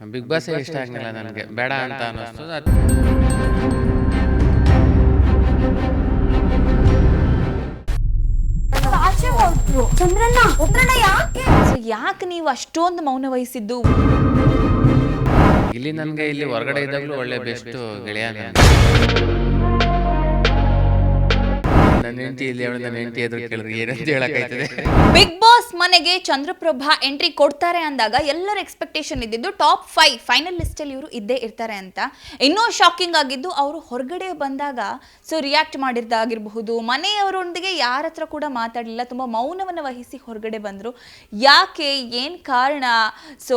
Big boss ಇಷ್ಟ ಆಗಲಿಲ್ಲ ನನಗೆ. ಬೇಡ ಅಂತ ಅನ್ನಿಸ್ತು ಚಂದ್ರಣ್ಣ ಉತ್ತರಣ್ಣ ಯಾಕೆ? ಯಾಕೆ ನೀವು ಅಷ್ಟೊಂದು ಮೌನ ವಹಿಸಿದ್ದು? ಇಲ್ಲಿ ನನಗೆ ಇಲ್ಲಿ ಹೊರಗಡೆ ಇದ್ದಾಗಲೂ ಒಳ್ಳೆ ಬೆಸ್ಟ್ ಗೆಳೆಯ ನನ್ನ ಹೆಂಡತಿ ಇಲ್ಲಿ ಅವಳು ನನ್ನ ಹೆಂಡತಿ ಎದುರು ಕೇಳಿದ್ರೆ ಏನಂತ ಹೇಳಕ್ಕಾಯ್ತದೆ? ಬಿಗ್ ಬಾಸ್ ಮನೆಗೆ ಚಂದ್ರಪ್ರಭಾ ಎಂಟ್ರಿ ಕೊಡ್ತಾರೆ ಅಂದಾಗ ಎಲ್ಲರ ಎಕ್ಸ್ಪೆಕ್ಟೇಷನ್ ಇದ್ದಿದ್ದು ಟಾಪ್ ಫೈವ್ ಫೈನಲ್ ಲಿಸ್ಟಲ್ಲಿ ಇವರು ಇದ್ದೇ ಇರ್ತಾರೆ ಅಂತ. ಇನ್ನೂ ಶಾಕಿಂಗ್ ಆಗಿದ್ದು ಅವರು ಹೊರಗಡೆ ಬಂದಾಗ ಸೊ ರಿಯಾಕ್ಟ್ ಮಾಡಿದ್ದಾಗಿರಬಹುದು, ಮನೆಯವರೊಂದಿಗೆ ಯಾರ ಹತ್ರ ಕೂಡ ಮಾತಾಡಲಿಲ್ಲ, ತುಂಬ ಮೌನವನ್ನು ವಹಿಸಿ ಹೊರಗಡೆ ಬಂದರು. ಯಾಕೆ, ಏನು ಕಾರಣ? ಸೊ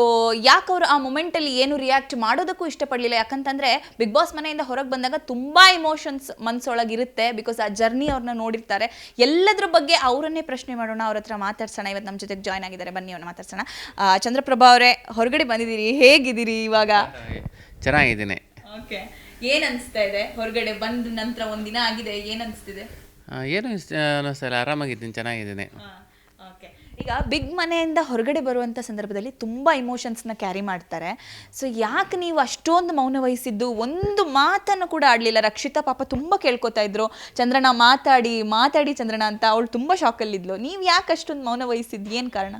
ಯಾಕೆ ಅವರು ಆ ಮೊಮೆಂಟಲ್ಲಿ ಏನು ರಿಯಾಕ್ಟ್ ಮಾಡೋದಕ್ಕೂ ಇಷ್ಟಪಡಲಿಲ್ಲ? ಯಾಕಂತಂದರೆ ಬಿಗ್ ಬಾಸ್ ಮನೆಯಿಂದ ಹೊರಗೆ ಬಂದಾಗ ತುಂಬ ಇಮೋಷನ್ಸ್ ಮನಸ್ಸೊಳಗಿರುತ್ತೆ ಬಿಕಾಸ್ ಆ ಜರ್ನಿ ಅವ್ರನ್ನ ನೋಡಿರ್ತಾರೆ. ಎಲ್ಲದ್ರ ಬಗ್ಗೆ ಅವರನ್ನೇ ಪ್ರಶ್ನೆ ಮಾಡೋಣ, ಅವ್ರ ಹತ್ರ ಮಾತಾಡ್ಸೋಣ. ಇವತ್ತು ನಮ್ಮ ಜೊತೆಗೆ ಜಾಯ್ನ್ ಆಗಿದ್ದಾರೆ. ಬನ್ನಿ ಅವ್ರನ್ನ ಮಾತಾಡ್ಸೋಣ. ಆ, ಚಂದ್ರಪ್ರಭಾ ಅವರೇ ಹೊರಗಡೆ ಬಂದಿದ್ದೀರಿ. ಹೇಗಿದ್ದೀರಿ ಇವಾಗ? ಚೆನ್ನಾಗಿದ್ದೀನಿ. ಓಕೆ. ಏನ್ ಅನಿಸ್ತಾ ಇದೆ? ಹೊರಗಡೆ ಬಂದ ನಂತರ ಒಂದಿನ ಆಗಿದೆ. ಏನು ಅನಿಸ್ತಿದೆ? ಆ, ಏನು ಇಷ್ಟ ಅನ್ನಿಸ್ತಾಯಿಲ್ಲ ಆರಾಮಾಗಿದ್ದೀನಿ ಚೆನ್ನಾಗಿದ್ದೀನಿ. ಓಕೆ. ಈಗ ಬಿಗ್ ಮನೆಯಿಂದ ಹೊರಗಡೆ ಬರುವಂಥ ಸಂದರ್ಭದಲ್ಲಿ ತುಂಬ ಇಮೋಷನ್ಸ್ನ ಕ್ಯಾರಿ ಮಾಡ್ತಾರೆ. ಸೊ ಯಾಕೆ ನೀವು ಅಷ್ಟೊಂದು ಮೌನ ವಹಿಸಿದ್ದು? ಒಂದು ಮಾತನ್ನು ಕೂಡ ಆಡಲಿಲ್ಲ. ರಕ್ಷಿತಾ ಪಾಪ ತುಂಬ ಕೇಳ್ಕೊತಾ ಇದ್ರು. ಚಂದ್ರಣ್ಣ ಮಾತಾಡಿ ಮಾತಾಡಿ ಚಂದ್ರಣ್ಣ ಅಂತ ಅವಳು ತುಂಬ ಶಾಕಲ್ಲಿದ್ಲು ನೀವು ಯಾಕೆ ಅಷ್ಟೊಂದು ಮೌನ ವಹಿಸಿದ್ದು? ಏನು ಕಾರಣ?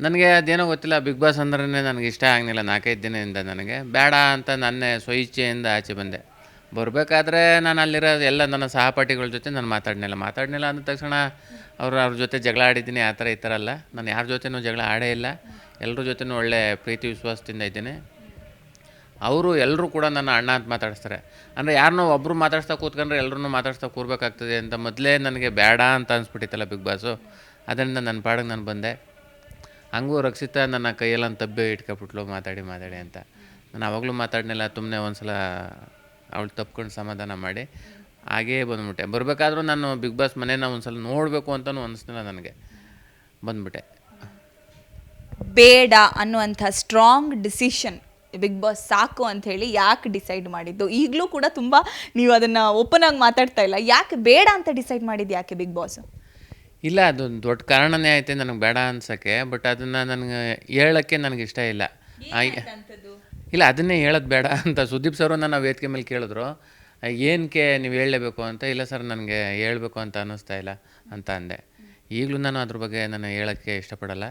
ನನಗೆ ಅದೇನೋ ಗೊತ್ತಿಲ್ಲ. ಬಿಗ್ ಬಾಸ್ ಅಂದ್ರೆ ನನಗೆ ಇಷ್ಟ ಆಗಲಿಲ್ಲ. ನಾಲ್ಕೈದು ದಿನದಿಂದ ನನಗೆ. ಬೇಡ ಅಂತ ನನ್ನೇ ಸ್ವಇಚ್ಛೆಯಿಂದ ಆಚೆ ಬಂದೆ. ಬರಬೇಕಾದ್ರೆ ನಾನು ಅಲ್ಲಿರೋ ಎಲ್ಲ ನನ್ನ ಸಹಪಾಠಿಗಳ ಜೊತೆ ನಾನು ಮಾತಾಡ್ನಿಲ್ಲ ಮಾತಾಡಲಿಲ್ಲ ಅಂದ ತಕ್ಷಣ ಅವರು ಅವ್ರ ಜೊತೆ ಜಗಳ ಆಡಿದ್ದೀನಿ, ಆ ಥರ ಈ ಥರ ಅಲ್ಲ. ನಾನು ಯಾರ ಜೊತೆನೂ ಜಗಳ ಆಡೇ ಇಲ್ಲ. ಎಲ್ಲರ ಜೊತೆನೂ ಒಳ್ಳೆ ಪ್ರೀತಿ ವಿಶ್ವಾಸದಿಂದ ಇದ್ದೀನಿ. ಅವರು ಎಲ್ಲರೂ ಕೂಡ ನನ್ನ ಅಣ್ಣ ಅಂತ ಮಾತಾಡಿಸ್ತಾರೆ. ಅಂದರೆ ಯಾರನ್ನೋ ಒಬ್ಬರು ಮಾತಾಡ್ಸ್ತಾ ಕೂತ್ಕೊಂಡ್ರೆ ಎಲ್ಲರೂ ಮಾತಾಡ್ಸ್ತಾ ಕೂರ್ಬೇಕಾಗ್ತದೆ ಅಂತ ಮೊದಲೇ ನನಗೆ ಬೇಡ ಅಂತ ಅನ್ಸ್ಬಿಟ್ಟಿತ್ತಲ್ಲ ಬಿಗ್ ಬಾಸು. ಅದರಿಂದ ನನ್ನ ಪಾಡಿಗೆ ನಾನು ಬಂದೆ. ಹಂಗೂ ರಕ್ಷಿತಾ ನನ್ನ ಕೈಯೆಲ್ಲ ತಬ್ಬೆ ಇಟ್ಕೊಬಿಟ್ಲು, ಮಾತಾಡಿ ಮಾತಾಡಿ ಅಂತ. ನಾನು ಅವಾಗಲೂ ಮಾತಾಡಲಿಲ್ಲ ಸುಮ್ಮನೆ ಒಂದು ಸಲ ಅವಳು ತಪ್ಕೊಂಡು ಸಮಾಧಾನ ಮಾಡಿ ಹಾಗೇ ಬಂದ್ಬಿಟ್ಟೆ. ಬರಬೇಕಾದ್ರೂ ನಾನು ಬಿಗ್ ಬಾಸ್ ಮನೇನ ಒಂದು ಸಲ ನೋಡಬೇಕು ಅಂತಲೂ ಅನ್ನಿಸ್ತಿಲ್ಲ ನನಗೆ. ಬಂದ್ಬಿಟ್ಟೆ. ಬೇಡ ಅನ್ನುವಂಥ ಸ್ಟ್ರಾಂಗ್ ಡಿಸಿಷನ್ ಬಿಗ್ ಬಾಸ್ ಸಾಕು ಅಂತ ಹೇಳಿ ಯಾಕೆ ಡಿಸೈಡ್ ಮಾಡಿದ್ದು? ಈಗಲೂ ಕೂಡ ತುಂಬ ನೀವು ಅದನ್ನು ಓಪನ್ ಆಗಿ ಮಾತಾಡ್ತಾ ಇಲ್ಲ. ಯಾಕೆ ಬೇಡ ಅಂತ ಡಿಸೈಡ್ ಮಾಡಿದ್ದು ಯಾಕೆ ಬಿಗ್ ಬಾಸ್ ಇಲ್ಲ ಅದೊಂದು ದೊಡ್ಡ ಕಾರಣನೇ ಐತೆ ನನಗೆ ಬೇಡ ಅನ್ಸೋಕ್ಕೆ ಬಟ್ ಅದನ್ನು ನನಗೆ ಹೇಳೋಕ್ಕೆ ನನಗೆ ಇಷ್ಟ ಇಲ್ಲ. ಇಲ್ಲ, ಅದನ್ನೇ ಹೇಳೋದು ಬೇಡ ಅಂತ ಸುದೀಪ್ ಸರ್ ನನ್ನ ವೇದಿಕೆ ಮೇಲೆ ಕೇಳಿದ್ರು. ಏನಕ್ಕೆ ನೀವು ಹೇಳಲೇಬೇಕು ಅಂತ, ಇಲ್ಲ ಸರ್, ನನಗೆ ಹೇಳಬೇಕು ಅಂತ ಅನ್ನಿಸ್ತಾ ಇಲ್ಲ ಅಂತ ಅಂದೆ. ಈಗಲೂ ನಾನು ಅದ್ರ ಬಗ್ಗೆ ನಾನು ಹೇಳೋಕ್ಕೆ ಇಷ್ಟಪಡಲ್ಲ.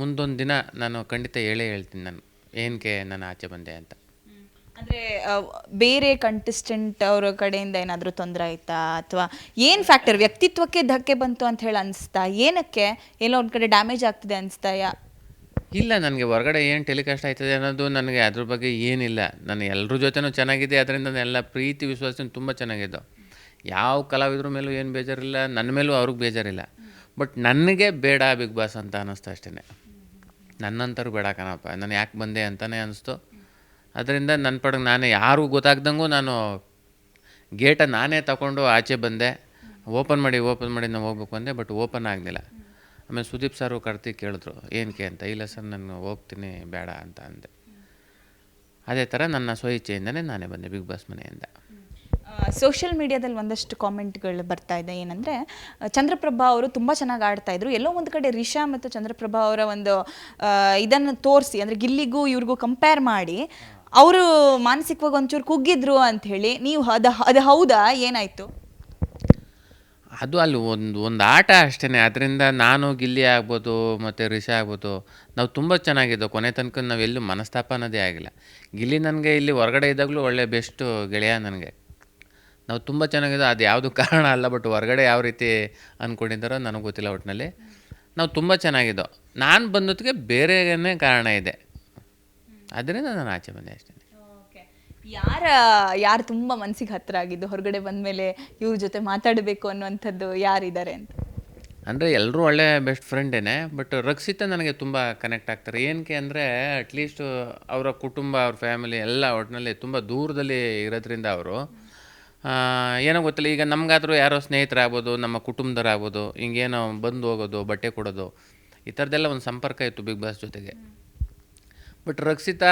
ಮುಂದೊಂದು ದಿನ ನಾನು ಖಂಡಿತ ಹೇಳೇ ಹೇಳ್ತೀನಿ ನಾನು ಏನಕ್ಕೆ ನಾನು ಆಚೆ ಬಂದೆ ಅಂತ. ಅಂದರೆ ಬೇರೆ ಕಂಟೆಸ್ಟೆಂಟ್ ಅವರ ಕಡೆಯಿಂದ ಏನಾದರೂ ತೊಂದರೆ ಆಯಿತಾ? ಅಥವಾ ಏನು ಫ್ಯಾಕ್ಟರ್ ವ್ಯಕ್ತಿತ್ವಕ್ಕೆ ಧಕ್ಕೆ ಬಂತು ಅಂತ ಹೇಳಿ ಅನಿಸ್ತಾ? ಏನಕ್ಕೆ? ಎಲ್ಲೋ ಒಂದು ಕಡೆ ಡ್ಯಾಮೇಜ್ ಆಗ್ತಿದೆ ಅನಿಸ್ತಾ? ಯಾ ಇಲ್ಲ, ನನಗೆ ಹೊರಗಡೆ ಏನು ಟೆಲಿಕಾಸ್ಟ್ ಆಯ್ತದೆ ಅನ್ನೋದು ನನಗೆ ಅದ್ರ ಬಗ್ಗೆ ಏನಿಲ್ಲ. ನಾನು ಎಲ್ಲರ ಜೊತೆನೂ ಚೆನ್ನಾಗಿದೆ ಅದರಿಂದ ಎಲ್ಲ ಪ್ರೀತಿ ವಿಶ್ವಾಸದಿಂದ ತುಂಬ ಚೆನ್ನಾಗಿದ್ದು. ಯಾವ ಕಲಾವಿದ್ರ ಮೇಲೂ ಏನು ಬೇಜಾರಿಲ್ಲ ನನ್ನ ಮೇಲೂ ಅವ್ರಿಗೆ ಬೇಜಾರಿಲ್ಲ. ಬಟ್ ನನಗೆ ಬೇಡ ಬಿಗ್ ಬಾಸ್ ಅಂತ ಅನ್ನಿಸ್ತು ಅಷ್ಟೇ ನನ್ನಂತರು ಬೇಡ ಕಣಪ್ಪ, ನಾನು ಯಾಕೆ ಬಂದೆ ಅಂತಲೇ ಅನಿಸ್ತು ಅದರಿಂದ ನನ್ನ ಪಡಗೆ ನಾನೇ ಯಾರಿಗೂ ಗೊತ್ತಾಗ್ದಂಗೂ ನಾನು ಗೇಟ ನಾನೇ ತಗೊಂಡು ಆಚೆ ಬಂದೆ. ಓಪನ್ ಮಾಡಿ ಓಪನ್ ಮಾಡಿ ನಾವು ಹೋಗ್ಬೇಕು ಅಂದೆ, ಬಟ್ ಓಪನ್ ಆಗಲಿಲ್ಲ. ಆಮೇಲೆ ಸುದೀಪ್ ಸರ್ ಕರ್ತಿ ಕೇಳಿದ್ರು ಏನಕ್ಕೆ ಅಂತ? ಇಲ್ಲ ಸರ್ ನಾನು ಹೋಗ್ತೀನಿ ಬೇಡ ಅಂತ ಅಂದೆ. ಅದೇ ಥರ ನನ್ನ ಸ್ವಇಚ್ಛೆಯಿಂದನೇ ನಾನೇ ಬಂದೆ ಬಿಗ್ ಬಾಸ್ ಮನೆಯಿಂದ. ಸೋಷಿಯಲ್ ಮೀಡಿಯಾದಲ್ಲಿ ಒಂದಷ್ಟು ಕಾಮೆಂಟ್ಗಳು ಬರ್ತಾ ಇದೆ ಏನಂದರೆ ಚಂದ್ರಪ್ರಭಾ ಅವರು ತುಂಬ ಚೆನ್ನಾಗಿ ಆಡ್ತಾ ಇದ್ರು. ಎಲ್ಲೋ ಒಂದು ಕಡೆ ರಿಷಾ ಮತ್ತು ಚಂದ್ರಪ್ರಭಾ ಅವರ ಒಂದು ಇದನ್ನು ತೋರಿಸಿ ಅಂದರೆ ಗಿಲ್ಲಿಗೂ ಇವ್ರಿಗೂ ಕಂಪೇರ್ ಮಾಡಿ ಅವರು ಮಾನಸಿಕವಾಗಿ ಒಂಚೂರು ಕುಗ್ಗಿದ್ರು ಅಂತ ಹೇಳಿ ನೀವು ಅದು ಅದು ಹೌದಾ? ಏನಾಯಿತು? ಅದು ಅಲ್ಲಿ ಒಂದು ಒಂದು ಆಟ ಅಷ್ಟೇ ಅದರಿಂದ ನಾನು ಗಿಲ್ಲಿ ಆಗ್ಬೋದು ಮತ್ತು ರಿಷಾ ಆಗ್ಬೋದು ನಾವು ತುಂಬ ಚೆನ್ನಾಗಿದ್ದೋ ಕೊನೆ ತನಕ ನಾವೆಲ್ಲೂ ಮನಸ್ತಾಪ ಅನ್ನೋದೇ ಆಗಿಲ್ಲ. ಗಿಲ್ಲಿ ನನಗೆ ಇಲ್ಲಿ ಹೊರಗಡೆ ಇದ್ದಾಗಲೂ ಒಳ್ಳೆ ಬೆಸ್ಟು ಗೆಳೆಯ ನನಗೆ. ನಾವು ತುಂಬ ಚೆನ್ನಾಗಿದ್ದೋ ಅದು ಯಾವುದು ಕಾರಣ ಅಲ್ಲ ಬಟ್ ಹೊರಗಡೆ ಯಾವ ರೀತಿ ಅಂದ್ಕೊಂಡಿದ್ದಾರೋ ನನಗೆ ಗೊತ್ತಿಲ್ಲ ಒಟ್ಟಿನಲ್ಲಿ ನಾವು ತುಂಬ ಚೆನ್ನಾಗಿದ್ದೋ. ನಾನು ಬಂದೊತ್ತಿಗೆ ಬೇರೆನೇ ಕಾರಣ ಇದೆ. ಅದರಿಂದ ನಾನು ಆಚೆ ಬಂದೆ ಅಷ್ಟೇ. ಯಾರ, ಯಾರು ತುಂಬ ಮನಸ್ಸಿಗೆ ಹತ್ತಿರ ಆಗಿದ್ದು? ಹೊರಗಡೆ ಬಂದಮೇಲೆ ಇವ್ರ ಜೊತೆ ಮಾತಾಡಬೇಕು ಅನ್ನುವಂಥದ್ದು ಯಾರಿದ್ದಾರೆ ಅಂತ? ಅಂದರೆ ಎಲ್ಲರೂ ಒಳ್ಳೆ ಬೆಸ್ಟ್ ಫ್ರೆಂಡೇನೆ ಬಟ್ ರಕ್ಷಿತ ನನಗೆ ತುಂಬ ಕನೆಕ್ಟ್ ಆಗ್ತಾರೆ. ಏನಕ್ಕೆ ಅಂದರೆ ಅಟ್ಲೀಸ್ಟ್ ಅವರ ಕುಟುಂಬ, ಅವ್ರ ಫ್ಯಾಮಿಲಿ ಎಲ್ಲ ಒಟ್ಟಿನಲ್ಲಿ ತುಂಬ ದೂರದಲ್ಲಿ ಇರೋದ್ರಿಂದ ಅವರು. ಏನೋ ಗೊತ್ತಿಲ್ಲ, ಈಗ ನಮಗಾದರೂ ಯಾರೋ ಸ್ನೇಹಿತರಾಗ್ಬೋದು, ನಮ್ಮ ಕುಟುಂಬದವರಾಗ್ಬೋದು, ಹಿಂಗೇನೋ ಬಂದು ಹೋಗೋದು, ಬಟ್ಟೆ ಕೊಡೋದು, ಈ ಥರದ್ದೆಲ್ಲ ಒಂದು ಸಂಪರ್ಕ ಇತ್ತು ಬಿಗ್ ಬಾಸ್ ಜೊತೆಗೆ. ಬಟ್ ರಕ್ಷಿತಾ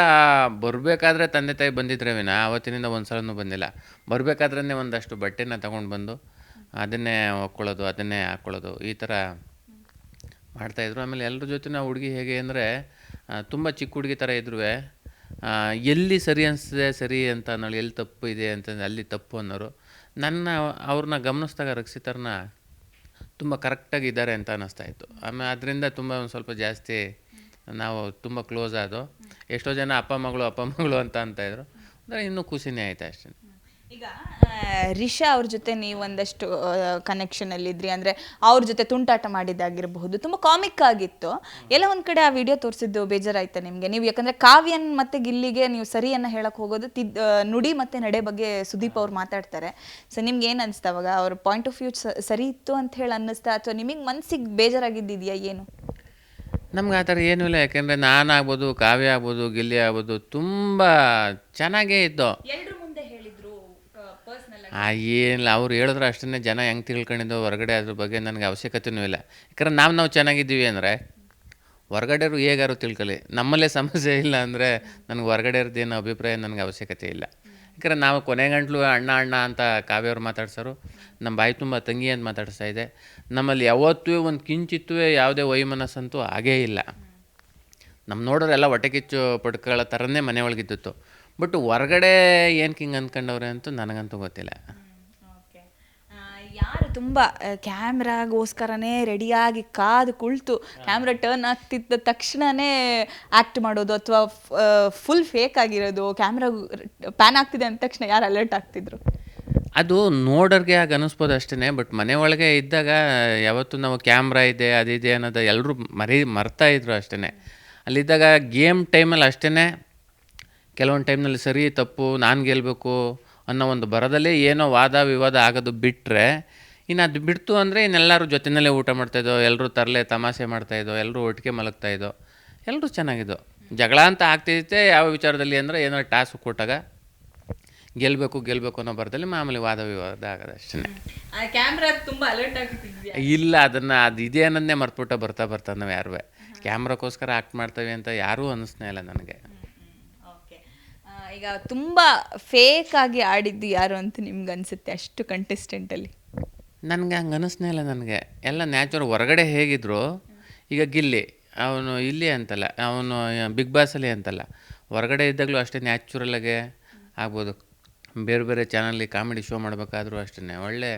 ಬರಬೇಕಾದ್ರೆ ತಂದೆ ತಾಯಿ ಬಂದಿದ್ರೆ ವಿನ ಆವತ್ತಿನಿಂದ ಒಂದು ಸಲನೂ ಬಂದಿಲ್ಲ. ಬರಬೇಕಾದ್ರೆ ಒಂದಷ್ಟು ಬಟ್ಟೆನ ತಗೊಂಡು ಬಂದು ಅದನ್ನೇ ಒಕ್ಕೊಳ್ಳೋದು, ಅದನ್ನೇ ಹಾಕ್ಕೊಳ್ಳೋದು, ಈ ಥರ ಮಾಡ್ತಾಯಿದ್ರು ಆಮೇಲೆ ಎಲ್ಲರ ಜೊತೆ ನಾವು ಹುಡುಗಿ ಹೇಗೆ ಅಂದರೆ ತುಂಬ ಚಿಕ್ಕ ಹುಡುಗಿ ಥರ ಇದ್ರೂ ಎಲ್ಲಿ ಸರಿ ಅನಿಸ್ತದೆ ಸರಿ ಅಂತ ಅನ್ನೋಳು ಎಲ್ಲಿ ತಪ್ಪು ಇದೆ ಅಂತಂದರೆ ಅಲ್ಲಿ ತಪ್ಪು ಅನ್ನೋರು. ನನ್ನ ಅವ್ರನ್ನ ಗಮನಿಸ್ದಾಗ ರಕ್ಷಿತರನ್ನ ತುಂಬ ಕರೆಕ್ಟಾಗಿ ಇದ್ದಾರೆ ಅಂತ ಅನ್ನಿಸ್ತಾ ಇತ್ತು. ಆಮೇಲೆ ಅದರಿಂದ ತುಂಬ ಒಂದು ಸ್ವಲ್ಪ ಜಾಸ್ತಿ ನಾವು ತುಂಬ ಕ್ಲೋಸ್ ಆದೋ ಎಷ್ಟೋ ಜನ ಅಪ್ಪ ಮಗಳು ಅಪ್ಪ ಮಗಳು ಅಂತ ಅಂತ ಇದ್ರು. ಅಂದರೆ ಇನ್ನೂ ಖುಷಿನೇ ಆಯ್ತು ಅಷ್ಟೇ. ಈಗ ರಿಷಾ ಅವ್ರ ಜೊತೆ ನೀವು ಒಂದಷ್ಟು ಕನೆಕ್ಷನ್ ಅಲ್ಲಿ ಇದ್ರಿ. ಅಂದ್ರೆ ಅವ್ರ ಜೊತೆ ತುಂಟಾಟ ಮಾಡಿದ್ದಾಗಿರಬಹುದು. ತುಂಬಾ ಕಾಮಿಕ್ ಆಗಿತ್ತು. ಎಲ್ಲ ಒಂದ್ ಕಡೆ ಆ ವಿಡಿಯೋ ತೋರಿಸಿದ್ದು ಬೇಜಾರಾಯ್ತಾ ನಿಮ್ಗೆ? ನೀವು ಯಾಕಂದ್ರೆ ಕಾವ್ಯನ್ ಮತ್ತೆ ಗಿಲ್ಲಿಗೆ ನೀವು ಸರಿಯನ್ನ ಹೇಳಕ್ ಹೋಗೋದು ತಿದ್ ನುಡಿ ಮತ್ತೆ ನಡೆ ಬಗ್ಗೆ ಸುದೀಪ್ ಅವ್ರು ಮಾತಾಡ್ತಾರೆ. ಸೊ ನಿಮ್ಗೆ ಏನ್ ಅನ್ಸ್ತಾ ಅವಾಗ? ಅವ್ರ ಪಾಯಿಂಟ್ ಆಫ್ ವ್ಯೂ ಸರಿ ಇತ್ತು ಅಂತ ಹೇಳಿ ಅನ್ನಿಸ್ತಾ? ಅಥವಾ ನಿಮಗೆ ಮನ್ಸಿಗೆ ಬೇಜಾರಾಗಿದ್ದಿದ್ಯಾ ಏನು? ನಮ್ಗೆ ಆ ಥರ ಏನೂ ಇಲ್ಲ ಯಾಕೆಂದರೆ ನಾನಾಗ್ಬೋದು ಕಾವ್ಯ ಆಗ್ಬೋದು ಗಿಲ್ಲಿ ಆಗ್ಬೋದು ತುಂಬ ಚೆನ್ನಾಗೇ ಇದ್ದು. ಎಲ್ರ ಮುಂದೆ ಹೇಳಿದ್ರು ಪರ್ಸನಲ್ ಆ ಏನಿಲ್ಲ ಅವ್ರು ಹೇಳಿದ್ರೆ ಅಷ್ಟನ್ನೇ ಜನ ಹೆಂಗೆ ತಿಳ್ಕೊಂಡಿದ್ದು ಹೊರಗಡೆ ಅದ್ರ ಬಗ್ಗೆ ನನಗೆ ಅವಶ್ಯಕತೆಯೂ ಇಲ್ಲ. ಯಾಕಂದ್ರೆ ನಾವು ನಾವು ಚೆನ್ನಾಗಿದ್ದೀವಿ ಅಂದರೆ ಹೊರಗಡೆಯವರು ಹೇಗಾರು ತಿಳ್ಕೊಳ್ಳಿ. ನಮ್ಮಲ್ಲೇ ಸಮಸ್ಯೆ ಇಲ್ಲ ಅಂದರೆ ನನಗೆ ಹೊರಗಡೆಯವ್ರದ್ದು ಏನು ಅಭಿಪ್ರಾಯ ನನಗೆ ಅವಶ್ಯಕತೆ ಇಲ್ಲ. ಯಾಕಂದ್ರೆ ನಾವು ಕೊನೆ ಗಂಟ್ಲು ಅಣ್ಣ ಅಣ್ಣ ಅಂತ ಕಾವ್ಯವ್ರು ಮಾತಾಡ್ಸೋರು, ನಮ್ಮ ಬಾಯಿ ತುಂಬ ತಂಗಿ ಅಂತ ಮಾತಾಡಿಸ್ತಾ ಇದೆ. ನಮ್ಮಲ್ಲಿ ಯಾವತ್ತೂ ಒಂದು ಕಿಂಚಿತ್ತೂ ಯಾವುದೇ ವೈಮನಸ್ಸಂತೂ ಆಗೇ ಇಲ್ಲ. ನಮ್ಮ ನೋಡೋರೆಲ್ಲ ಹೊಟ್ಟೆ ಕಿಚ್ಚು ಪಡ್ಕೊಳ್ಳೋ ಥರನೇ ಮನೆ ಒಳಗಿದ್ದಿತ್ತು. ಬಟ್ ಹೊರಗಡೆ ಏನಕ್ಕೆ ಹಿಂಗೆ ಅಂದ್ಕೊಂಡವ್ರೆ ಅಂತೂ ನನಗಂತೂ ಗೊತ್ತಿಲ್ಲ. ಯಾರು ತುಂಬ ಕ್ಯಾಮ್ರಾಗೋಸ್ಕರನೇ ರೆಡಿಯಾಗಿ ಕಾದು ಕುಳಿತು ಕ್ಯಾಮ್ರಾ ಟರ್ನ್ ಆಗ್ತಿದ್ದ ತಕ್ಷಣನೇ ಆ್ಯಕ್ಟ್ ಮಾಡೋದು ಅಥವಾ ಫುಲ್ ಫೇಕ್ ಆಗಿರೋದು ಕ್ಯಾಮ್ರಾ ಪ್ಯಾನ್ ಆಗ್ತಿದೆ ಅಂದ ತಕ್ಷಣ ಯಾರು ಅಲರ್ಟ್ ಆಗ್ತಿದ್ರು? ಅದು ನೋಡೋರಿಗೆ ಆಗ ಅನ್ನಿಸ್ಬೋದು ಅಷ್ಟೇ ಬಟ್ ಮನೆ ಒಳಗೆ ಇದ್ದಾಗ ಯಾವತ್ತು ನಾವು ಕ್ಯಾಮ್ರಾ ಇದೆ ಅದಿದೆ ಅನ್ನೋದು ಎಲ್ಲರೂ ಮರಿ ಮರ್ತಾ ಇದ್ರು ಅಷ್ಟೇ ಅಲ್ಲಿದ್ದಾಗ ಗೇಮ್ ಟೈಮಲ್ಲಿ ಅಷ್ಟೇ ಕೆಲವೊಂದು ಟೈಮ್ನಲ್ಲಿ ಸರಿ ತಪ್ಪು ನಾನು ಗೆಲ್ಲಬೇಕು ಅನ್ನೋ ಒಂದು ಬರದಲ್ಲೇ ಏನೋ ವಾದ ವಿವಾದ ಆಗೋದು ಬಿಟ್ಟರೆ ಇನ್ನು ಅದು ಬಿಡ್ತು ಅಂದರೆ ಇನ್ನೆಲ್ಲರೂ ಜೊತೆಯಲ್ಲೇ ಊಟ ಮಾಡ್ತಾಯಿದ್ದೋ ಎಲ್ಲರೂ ತರಲೆ ತಮಾಷೆ ಮಾಡ್ತಾಯಿದ್ದೋ ಎಲ್ಲರೂ ಒಟ್ಟಿಗೆ ಮಲಗ್ತಾಯಿದ್ದೋ ಎಲ್ಲರೂ ಚೆನ್ನಾಗಿದ್ದು. ಜಗಳ ಅಂತ ಆಗ್ತಿದ್ದೆ ಯಾವ ವಿಚಾರದಲ್ಲಿ ಅಂದರೆ ಏನೋ ಟಾಸ್ಕ್ ಕೊಟ್ಟಾಗ ಗೆಲ್ಲಬೇಕು ಗೆಲ್ಲಬೇಕು ಅನ್ನೋ ಬರದಲ್ಲಿ ಮಾಮೂಲಿ ವಾದ ವಿವಾದ ಆಗೋದು ಅಷ್ಟೇ ಕ್ಯಾಮ್ರಾ ತುಂಬ ಅಲರ್ಟ್ ಇಲ್ಲ ಅದನ್ನು ಅದು ಇದೆ ಅನ್ನೋದನ್ನೇ ಮರ್ತ್ಬಿಟ್ಟು ಬರ್ತಾ ಬರ್ತಾ ನಾವು ಯಾರು ಕ್ಯಾಮ್ರಾಕ್ಕೋಸ್ಕರ ಆ್ಯಕ್ಟ್ ಮಾಡ್ತೇವೆ ಅಂತ ಯಾರೂ ಅನ್ನಿಸ್ನೇ ಇಲ್ಲ ನನಗೆ. ಈಗ ತುಂಬ ಫೇಕ್ ಆಗಿ ಆಡಿದ್ದು ಯಾರು ಅಂತ ನಿಮ್ಗೆ ಅನ್ಸುತ್ತೆ ಅಷ್ಟು ಕಂಟೆಸ್ಟೆಂಟಲ್ಲಿ ನನಗೆ ಹಂಗೆ ಅನ್ನಿಸ್ನೇ ಇಲ್ಲ ನನಗೆ. ಎಲ್ಲ ನ್ಯಾಚುರಲ್ ಹೊರಗಡೆ ಹೇಗಿದ್ರು, ಈಗ ಗಿಲ್ಲಿ, ಅವನು ಇಲ್ಲಿ ಅಂತಲ್ಲ, ಅವನು ಬಿಗ್ ಬಾಸಲ್ಲಿ ಅಂತಲ್ಲ, ಹೊರಗಡೆ ಇದ್ದಾಗಲೂ ಅಷ್ಟೇ ನ್ಯಾಚುರಲಾಗೆ ಆಗ್ಬೋದು. ಬೇರೆ ಬೇರೆ ಚಾನಲ್ಲಿ ಕಾಮಿಡಿ ಶೋ ಮಾಡಬೇಕಾದ್ರೂ ಅಷ್ಟೇ ಒಳ್ಳೆ